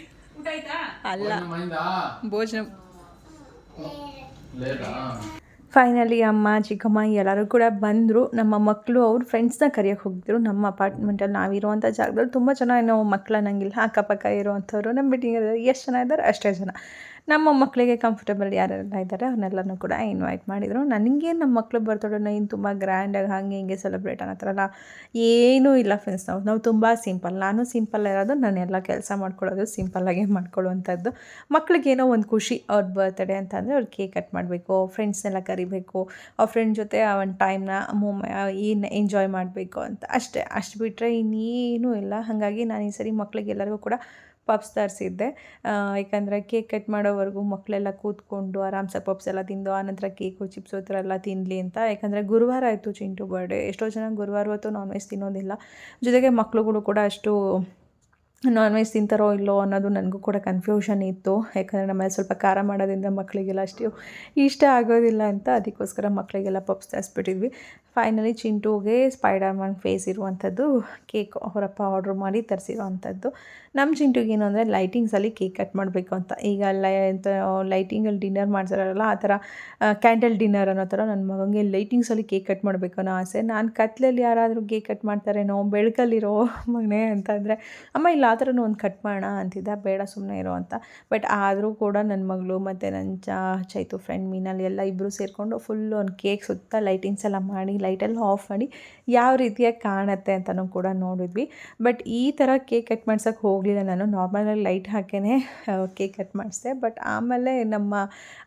ಅಲ್ಲ. ಭೋಜನ. ಫೈನಲಿ ಅಮ್ಮ, ಚಿಕ್ಕಮ್ಮ ಎಲ್ಲರೂ ಕೂಡ ಬಂದರು. ನಮ್ಮ ಮಕ್ಕಳು ಅವ್ರ ಫ್ರೆಂಡ್ಸ್ನ ಕರೆಯೋಕೆ ಹೋಗಿದ್ರು. ನಮ್ಮ ಅಪಾರ್ಟ್ಮೆಂಟಲ್ಲಿ ನಾವಿರುವಂಥ ಜಾಗದಲ್ಲಿ ತುಂಬ ಚೆನ್ನಾಗಿ ನಾವು ಮಕ್ಕಳು ಅನ್ನಂಗಿಲ್ಲ, ಅಕ್ಕಪಕ್ಕ ಇರುವಂಥವ್ರು. ನಮ್ಮ ಬಿಟ್ಟಿಂಗ್ ಎಷ್ಟು ಜನ ಇದ್ದಾರೆ ಅಷ್ಟೇ ಜನ. ನಮ್ಮ ಮಕ್ಕಳಿಗೆ ಕಂಫರ್ಟಬಲ್ ಯಾರೆಲ್ಲ ಇದ್ದಾರೆ ಅವ್ರನ್ನೆಲ್ಲನೂ ಕೂಡ ಇನ್ವೈಟ್ ಮಾಡಿದರು. ನನಗೆ ನಮ್ಮ ಮಕ್ಕಳು ಬರ್ತಡೇನ ಏನು ತುಂಬ ಗ್ರ್ಯಾಂಡಾಗಿ ಹಾಗೆ ಹಿಂಗೆ ಸೆಲೆಬ್ರೇಟ್ ಅನ್ನೋ ಥರ ಎಲ್ಲ ಏನೂ ಇಲ್ಲ ಫ್ರೆಂಡ್ಸ್ ನಾವು ನಾವು ತುಂಬ ಸಿಂಪಲ್ ನಾನು ಸಿಂಪಲ್ ಇರೋದು, ನಾನು ಎಲ್ಲ ಕೆಲಸ ಮಾಡ್ಕೊಳ್ಳೋದು ಸಿಂಪಲ್ಲಾಗೆ ಮಾಡ್ಕೊಳ್ಳುವಂಥದ್ದು. ಮಕ್ಳಿಗೇನೋ ಒಂದು ಖುಷಿ ಅವ್ರ ಬರ್ತ್ಡೇ ಅಂತಂದರೆ ಅವ್ರು ಕೇಕ್ ಕಟ್ ಮಾಡಬೇಕು ಫ್ರೆಂಡ್ಸ್ನೆಲ್ಲ ಕರಿಬೇಕು, ಅವ್ರ ಫ್ರೆಂಡ್ ಜೊತೆ ಆ ಒಂದು ಟೈಮ್ನ ಮೂಮ ಏನು ಎಂಜಾಯ್ ಮಾಡಬೇಕು ಅಂತ. ಅಷ್ಟೇ. ಅಷ್ಟು ಬಿಟ್ಟರೆ ಇನ್ನೇನೂ ಇಲ್ಲ. ಹಾಗಾಗಿ ನಾನು ಈ ಸರಿ ಮಕ್ಕಳಿಗೆಲ್ಲರಿಗೂ ಕೂಡ ಪಪ್ಸ್ ತರಿಸಿದ್ದೆ. ಯಾಕಂದರೆ ಕೇಕ್ ಕಟ್ ಮಾಡೋವರೆಗೂ ಮಕ್ಕಳೆಲ್ಲ ಕೂತ್ಕೊಂಡು ಆರಾಮ್ಸೆ ಪಪ್ಸ್ ಎಲ್ಲ ತಿಂದು, ಆನಂತರ ಕೇಕು, ಚಿಪ್ಸು ಥರ ಎಲ್ಲ ತಿನ್ನಲಿ ಅಂತ. ಯಾಕಂದರೆ ಗುರುವಾರ ಆಯಿತು ಚಿಂಟು ಬರ್ಡೇ ಎಷ್ಟೋ ಜನ ಗುರುವಾರ ಹೊತ್ತು ನಾನ್ ವೆಜ್ ತಿನ್ನೋದಿಲ್ಲ. ಜೊತೆಗೆ ಮಕ್ಕಳುಗಳು ಕೂಡ ಅಷ್ಟು ನಾನ್ ವೆಜ್ ತಿಂತಾರೋ ಇಲ್ಲೋ ಅನ್ನೋದು ನನಗೂ ಕೂಡ ಕನ್ಫ್ಯೂಷನ್ ಇತ್ತು. ಯಾಕಂದರೆ ನಮ್ಮಲ್ಲಿ ಸ್ವಲ್ಪ ಖಾರ ಮಾಡೋದ್ರಿಂದ ಮಕ್ಕಳಿಗೆಲ್ಲ ಅಷ್ಟು ಇಷ್ಟ ಆಗೋದಿಲ್ಲ ಅಂತ ಅದಕ್ಕೋಸ್ಕರ ಮಕ್ಕಳಿಗೆಲ್ಲ ಪಪ್ಸ್ ತರಿಸ್ಬಿಟ್ಟಿದ್ವಿ ಫೈನಲಿ ಚಿಂಟುಗೆ ಸ್ಪೈಡರ್ ಮ್ಯಾನ್ ಫೇಸ್ ಇರುವಂಥದ್ದು ಕೇಕ್ ಹೊರಪ್ಪ ಆರ್ಡ್ರ್ ಮಾಡಿ ತರಿಸಿರುವಂಥದ್ದು. ನಮ್ಮ ಚಿಂಟುಗೆ ಏನು ಅಂದರೆ ಲೈಟಿಂಗ್ಸಲ್ಲಿ ಕೇಕ್ ಕಟ್ ಮಾಡಬೇಕು ಅಂತ. ಈಗ ಲೈ ಲೈಟಿಂಗಲ್ಲಿ ಡಿನ್ನರ್ ಮಾಡ್ತಾರಲ್ಲ ಆ ಥರ ಕ್ಯಾಂಡಲ್ ಡಿನ್ನರ್ ಅನ್ನೋ ಥರ ನನ್ನ ಮಗನಿಗೆ ಲೈಟಿಂಗ್ಸಲ್ಲಿ ಕೇಕ್ ಕಟ್ ಮಾಡಬೇಕು ಅನ್ನೋ ಆಸೆ. ನಾನು ಕತ್ಲಲ್ಲಿ ಯಾರಾದರೂ ಕೇಕ್ ಕಟ್ ಮಾಡ್ತಾರೇನೋ ಬೆಳಕಲ್ಲಿರೋ ಮಗನೇ ಅಂತಂದರೆ ಅಮ್ಮ, ಇಲ್ಲ ಥರನೂ ಒಂದು ಕಟ್ ಮಾಡೋಣ ಅಂತಿದ್ದ, ಬೇಡ ಸುಮ್ಮನೆ ಇರೋ ಅಂತ. ಬಟ್ ಆದರೂ ಕೂಡ ನನ್ನ ಮಗಳು ಮತ್ತು ನನ್ನ ಚ ಚೈತು, ಫ್ರೆಂಡ್ ಮೀನಲ್ಲಿ ಎಲ್ಲ ಇಬ್ಬರು ಸೇರಿಕೊಂಡು ಫುಲ್ ಒಂದು ಕೇಕ್ ಸುತ್ತ ಲೈಟಿಂಗ್ಸ್ ಎಲ್ಲ ಮಾಡಿ ಲೈಟೆಲ್ಲ ಆಫ್ ಮಾಡಿ ಯಾವ ರೀತಿಯಾಗಿ ಕಾಣುತ್ತೆ ಅಂತಲೂ ಕೂಡ ನೋಡಿದ್ವಿ. ಬಟ್ ಈ ಥರ ಕೇಕ್ ಕಟ್ ಮಾಡ್ಸೋಕ್ಕೆ ಹೋಗಲಿಲ್ಲ ನಾನು. ನಾರ್ಮಲಾಗಿ ಲೈಟ್ ಹಾಕೇ ಕೇಕ್ ಕಟ್ ಮಾಡಿಸಿದೆ. ಬಟ್ ಆಮೇಲೆ ನಮ್ಮ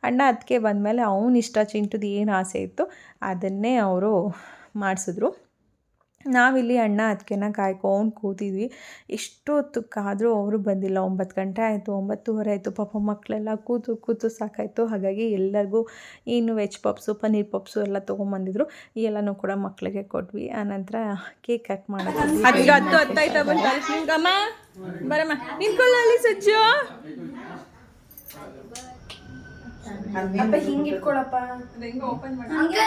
ಅಣ್ಣ ಅದಕ್ಕೆ ಬಂದಮೇಲೆ ಅವನ ಇಷ್ಟ ಚಿಂಟುದು ಏನು ಆಸೆ ಇತ್ತು, ಅದನ್ನೇ ಅವರು ಮಾಡಿಸಿದ್ರು. ನಾವಿಲ್ಲಿ ಅಣ್ಣ ಅದಕ್ಕೆನ ಕಾಯ್ಕೊಂಡು ಕೂತಿದ್ವಿ. ಎಷ್ಟು ಹೊತ್ತು ಕಾದರೂ ಅವರು ಬಂದಿಲ್ಲ. ಒಂಬತ್ತು ಗಂಟೆ ಆಯಿತು ಒಂಬತ್ತುವರೆ ಆಯಿತು. ಪಾಪ ಮಕ್ಕಳೆಲ್ಲ ಕೂತು ಕೂತು ಸಾಕಾಯಿತು. ಹಾಗಾಗಿ ಎಲ್ಲರಿಗೂ ಏನು ವೆಜ್ ಪಪ್ಸು ಪನ್ನೀರ್ ಪಪ್ಸು ಎಲ್ಲ ತೊಗೊಂಬಂದಿದ್ರು. ಈ ಎಲ್ಲನೂ ಕೂಡ ಮಕ್ಕಳಿಗೆ ಕೊಟ್ವಿ. ಆನಂತರ ಕೇಕ್ ಕಟ್ ಮಾಡೋದು ಅದಕ್ಕೆ ಹತ್ತು ಹತ್ತಾಯ್ತಾ ಬಂತ. ನಿಮ್ಗಮ್ಮ ಬರಮ್ಮ. ನಿಂತ್ಕೊಳ್ಳ ಅಲ್ಲಿ ಸಜ್ಜು. ಹಿಂಗೆ ಇಟ್ಕೊಳಪ್ಪ. ಹಂಗೆ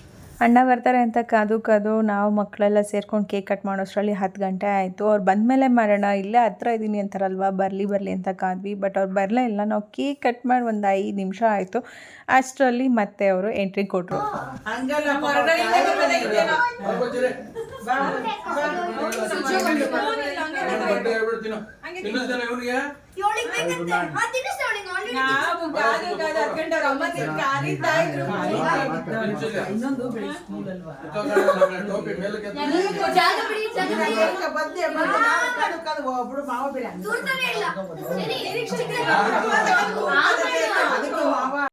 ಅಣ್ಣ ಬರ್ತಾರೆ ಅಂತ ಕಾದು ಕಾದು ನಾವು ಮಕ್ಕಳೆಲ್ಲ ಸೇರ್ಕೊಂಡು ಕೇಕ್ ಕಟ್ ಮಾಡೋಷ್ಟರಲ್ಲಿ ಹತ್ತು ಗಂಟೆ ಆಯಿತು. ಅವ್ರು ಬಂದಮೇಲೆ ಮಾಡೋಣ ಇಲ್ಲೇ ಹತ್ರ ಇದ್ದೀನಿ ಅಂತಾರಲ್ವ ಬರಲಿ ಬರಲಿ ಅಂತ ಕಾದ್ವಿ. ಬಟ್ ಅವ್ರು ಬರಲೇ ಇಲ್ಲ. ನಾವು ಕೇಕ್ ಕಟ್ ಮಾಡಿ ಒಂದು ಐದು ನಿಮಿಷ ಆಯಿತು. ಅಷ್ಟರಲ್ಲಿ ಮತ್ತೆ ಅವರು ಎಂಟ್ರಿ ಕೊಟ್ಟರು ಬಟ್ಟೆ ಹೇಳ್ಬಿಡ್ತೀನೋ ಇನ್ನೊಂದ್ಸಲ ಇವ್ನಿಗೆ ಇನ್ನೊಂದು ಬೆಳಿಗ್ಗೆ ಸ್ಕೂಲ್ ಅಲ್ವಾ? ಟೋಪಿ ಮೇಲಕ್ಕೆ ಜಾಗ ಬಿಡಿ ಜಾಗ ಬಿಡಿ. ಬಂದೆ ಬಂದೆ ನಾವು ಕಡು ಕಡು ಒಬ್ರು ಮಾವ ಬೇಡ. ದೂರ್ತಾನೆ ಇಲ್ಲ. ಸರಿ, ನಿರೀಕ್ಷೆ ಅದಕ್ಕೆ ಮಾವ?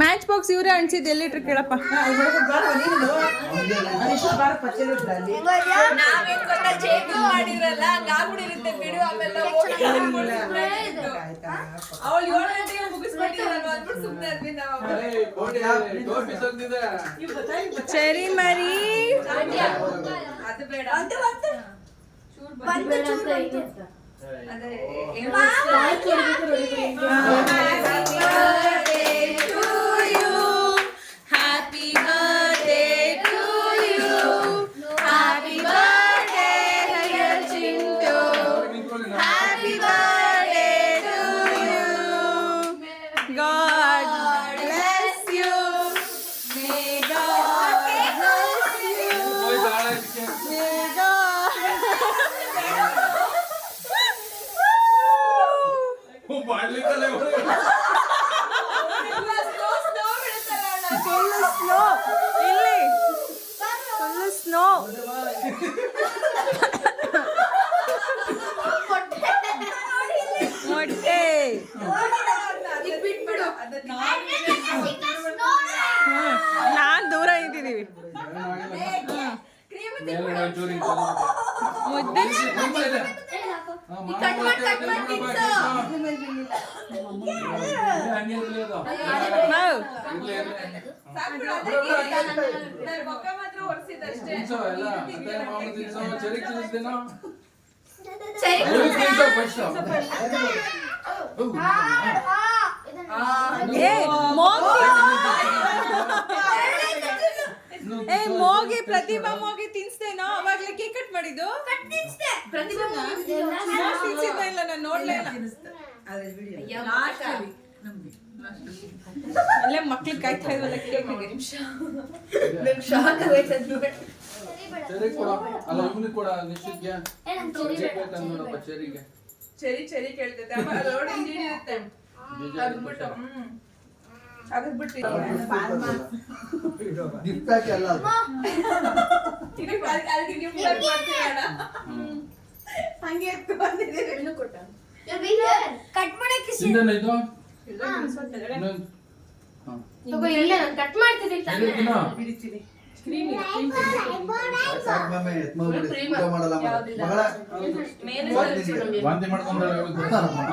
ಮ್ಯಾಚ್ ಬಾಕ್ಸ್ ಇವರೇ ಅಣಿಸಿದ್ದು ಎಲ್ಲಿ ಇಟ್ರು ಕೇಳಪ್ಪ. ಅದಿಷ್ಟು ಮರಿ. ಪಚ್ಚಲಿ ಇಟ್ಲ ಅಲ್ಲಿ ಆಯ್ತಾ ಏಯ್, ಕೋಟಿ, ಟೋಪಿ ತಂದಿದೆ ಸರಿ ಮರಿ ನಿಂತ್ಕೊಳ್ಳಿ God bless you. May God bless you. ಹೋಯ್ತು ಹಾಳಾಯ್ತು May God. ಮಾಡ್ಲಿಕ್ಕಲ್ಲ ಇವ್ನಿಗೆ. Full snow. ಇಲ್ಲಿ ಫುಲ್ ಸ್ನೋ ಮೊಟ್ಟೆ ನಾನ್ ದೂರ ಇದ್ದೀವಿ ಮೇಲ್ಗಡೆ ಒಂಚೂರು ಹಿಂಗ್ ತಗೊಂಡು. ಮುದ್ದೆ ತುಂಬ ಇದೆ. ಹಾ, ಮಾಮೂಲಿ ಮತ್ತೆ ಇರ್ಲಿ ಹಂಗೆ ಇರ್ಲಿ ಅದು. ಮಾವು. ಇರ್ಲಿ, ಇರ್ಲಿ. ತಿನ್ಸೋ ಎಲ್ಲ ಅತ್ತೆ ಮಾಮೂಲಿ ತಿನ್ಸೋ ಚರಿಗ್ ತಿನ್ನಿಸ್ದೇನೋ ಸರಿ ಫಸ್ಟ್ ಏ ಮೋಗಿ. ಏ ಮೋಗಿ ಪ್ರತಿಭಾ ಮೋಗಿ ತಿನ್ಸ್ತೇನೋ? ಅವಾಗ್ಲೇ ಕೇಕ್ ಕಟ್ ಮಾಡಿದ್ದು? ಮೋಗ್ ತಿನ್ಸಿದ್ದ ಇಲ್ಲ ನಾನು ನೋಡ್ಲೇ ಇಲ್ಲ. ಅಲ್ಲೇ ಮಕ್ಳು ಕಾಯ್ತಾ ಇದ್ವಲ್ಲ ಕೇಕ್ಗೆ. ಚೆರಿ ಕೊಡ. ಅಲ್ಲ ಇವನಿಗೆ ಕೊಡ ನಿಶ್ಚಿತ್ಗೆ ನೋಡಪ್ಪ ಚೆರಿಗೆ. Cherry cherry ಕೇಳ್ತೈತೆ. ಆಮೇಲೆ ಅದ್ರೊಳಗೆ ಇಂಜಿನ್ ಇರುತ್ತೆ ಅದ್ಬಿಟ್ಟು ಹ್ಮ್. ಗಿಫ್ಟ್ ಅಲ್ಲ. ಹಂಗೆ ಕಟ್ ಮಾಡಕ್ಕೆ ಇದು ನಾನು ಕಟ್ ಮಾಡ್ತೀನಿ ಚೆರಿ ಸಾಕ್ ಮಾಮಿ, ಎತ್ ಮಾಡ್ಬಿಡಿ. ಊಟ ಮಾಡಲ್ಲ ಮಾಡು.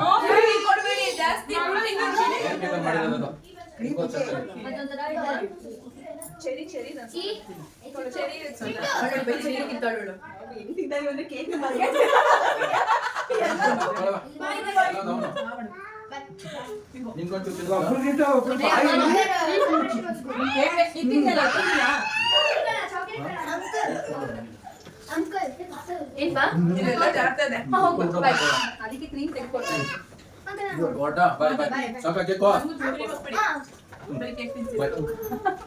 ಮಗಳ, ನಿನ್ಗೆ. ವಾಂತಿ ಮಾಡ್ಕೊಂಡ್ರೆ ಓ, ಬೇಡಿ, ಕೊಡ್ಬೇಡಿ ಜಾಸ್ತಿ ಮಾಡಿರೋದು ಚೆರಿ ಚೆರಿ ಚೆರಿ ನಿನ್ಗೊಂಚೂರು ಇದೆಲ್ಲ ಜಾರ್ತದೆ ಅದಕ್ಕೆ ಕ್ರೀಮ್ ತೆಗೆದುಕೊಡ್ತಾರೆ ಒಟ್ಟ ಬಾಯ್ ಬಾಯ್ ಸಾಕ ಕೇಕೋ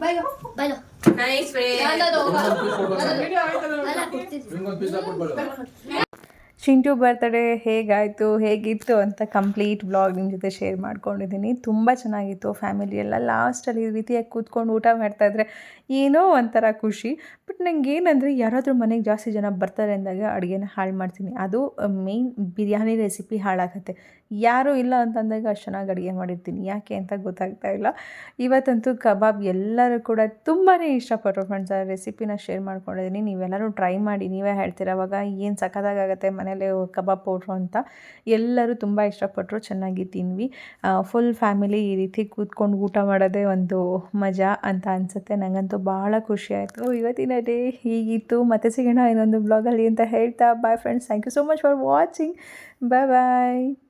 ಬಾಯ್ ಬೈಲು ನೈಸ್ ನಿಮ್ಗೊಂದು ಪಿಜ್ಜಾ ಕೊಟ್ಬಿಡು ಚಿಂಟು ಬರ್ತಡೇ ಹೇಗಾಯಿತು, ಹೇಗಿತ್ತು ಅಂತ ಕಂಪ್ಲೀಟ್ ಬ್ಲಾಗ್ ನಿಮ್ಮ ಜೊತೆ ಶೇರ್ ಮಾಡ್ಕೊಂಡಿದ್ದೀನಿ. ತುಂಬ ಚೆನ್ನಾಗಿತ್ತು ಫ್ಯಾಮಿಲಿ ಎಲ್ಲ. ಲಾಸ್ಟಲ್ಲಿ ಈ ರೀತಿಯಾಗಿ ಕೂತ್ಕೊಂಡು ಊಟ ಮಾಡ್ತಾಯಿದ್ರೆ ಏನೋ ಒಂಥರ ಖುಷಿ. ಬಟ್ ನನಗೆ ಏನಂದರೆ ಯಾರಾದರೂ ಮನೆಗೆ ಜಾಸ್ತಿ ಜನ ಬರ್ತಾರೆ ಅಂದಾಗ ಅಡುಗೆನ ಹಾಳು ಮಾಡ್ತೀನಿ. ಅದು ಮೇಯ್ನ್ ಬಿರಿಯಾನಿ ರೆಸಿಪಿ ಹಾಳಾಗತ್ತೆ. ಯಾರೂ ಇಲ್ಲ ಅಂತಂದಾಗ ಅಷ್ಟು ಚೆನ್ನಾಗಿ ಅಡುಗೆ ಮಾಡಿರ್ತೀನಿ. ಯಾಕೆ ಅಂತ ಗೊತ್ತಾಗ್ತಾ ಇಲ್ಲ. ಇವತ್ತಂತೂ ಕಬಾಬ್ ಎಲ್ಲರೂ ಕೂಡ ತುಂಬಾ ಇಷ್ಟಪಟ್ಟರು ಫ್ರೆಂಡ್ಸ್ ಆ ರೆಸಿಪಿನ ಶೇರ್ ಮಾಡ್ಕೊಂಡಿದ್ದೀನಿ ನೀವೆಲ್ಲರೂ ಟ್ರೈ ಮಾಡಿ. ನೀವೇ ಹೇಳ್ತೀರ, ಅವಾಗ ಏನು ಸಖತ್ತಾಗುತ್ತೆ ಮನೇಲಿ ಕಬಾಬ್ ಪೌಡ್ರು ಅಂತ? ಎಲ್ಲರೂ ತುಂಬ ಇಷ್ಟಪಟ್ಟರು ಚೆನ್ನಾಗಿ ತಿನ್ವಿ ಫುಲ್ ಫ್ಯಾಮಿಲಿ ಈ ರೀತಿ ಕೂತ್ಕೊಂಡು ಊಟ ಮಾಡೋದೇ ಒಂದು ಮಜಾ ಅಂತ ಅನಿಸುತ್ತೆ. ನನಗಂತೂ ಭಾಳ ಖುಷಿ ಆಯಿತು. ಇವತ್ತಿನ ಡೇ ಹೀಗಿತ್ತು. ಮತ್ತೆ ಸಿಗೋಣ ಇನ್ನೊಂದು ಬ್ಲಾಗಲ್ಲಿ ಅಂತ ಹೇಳ್ತಾ. Bye friends thank you so much for watching bye bye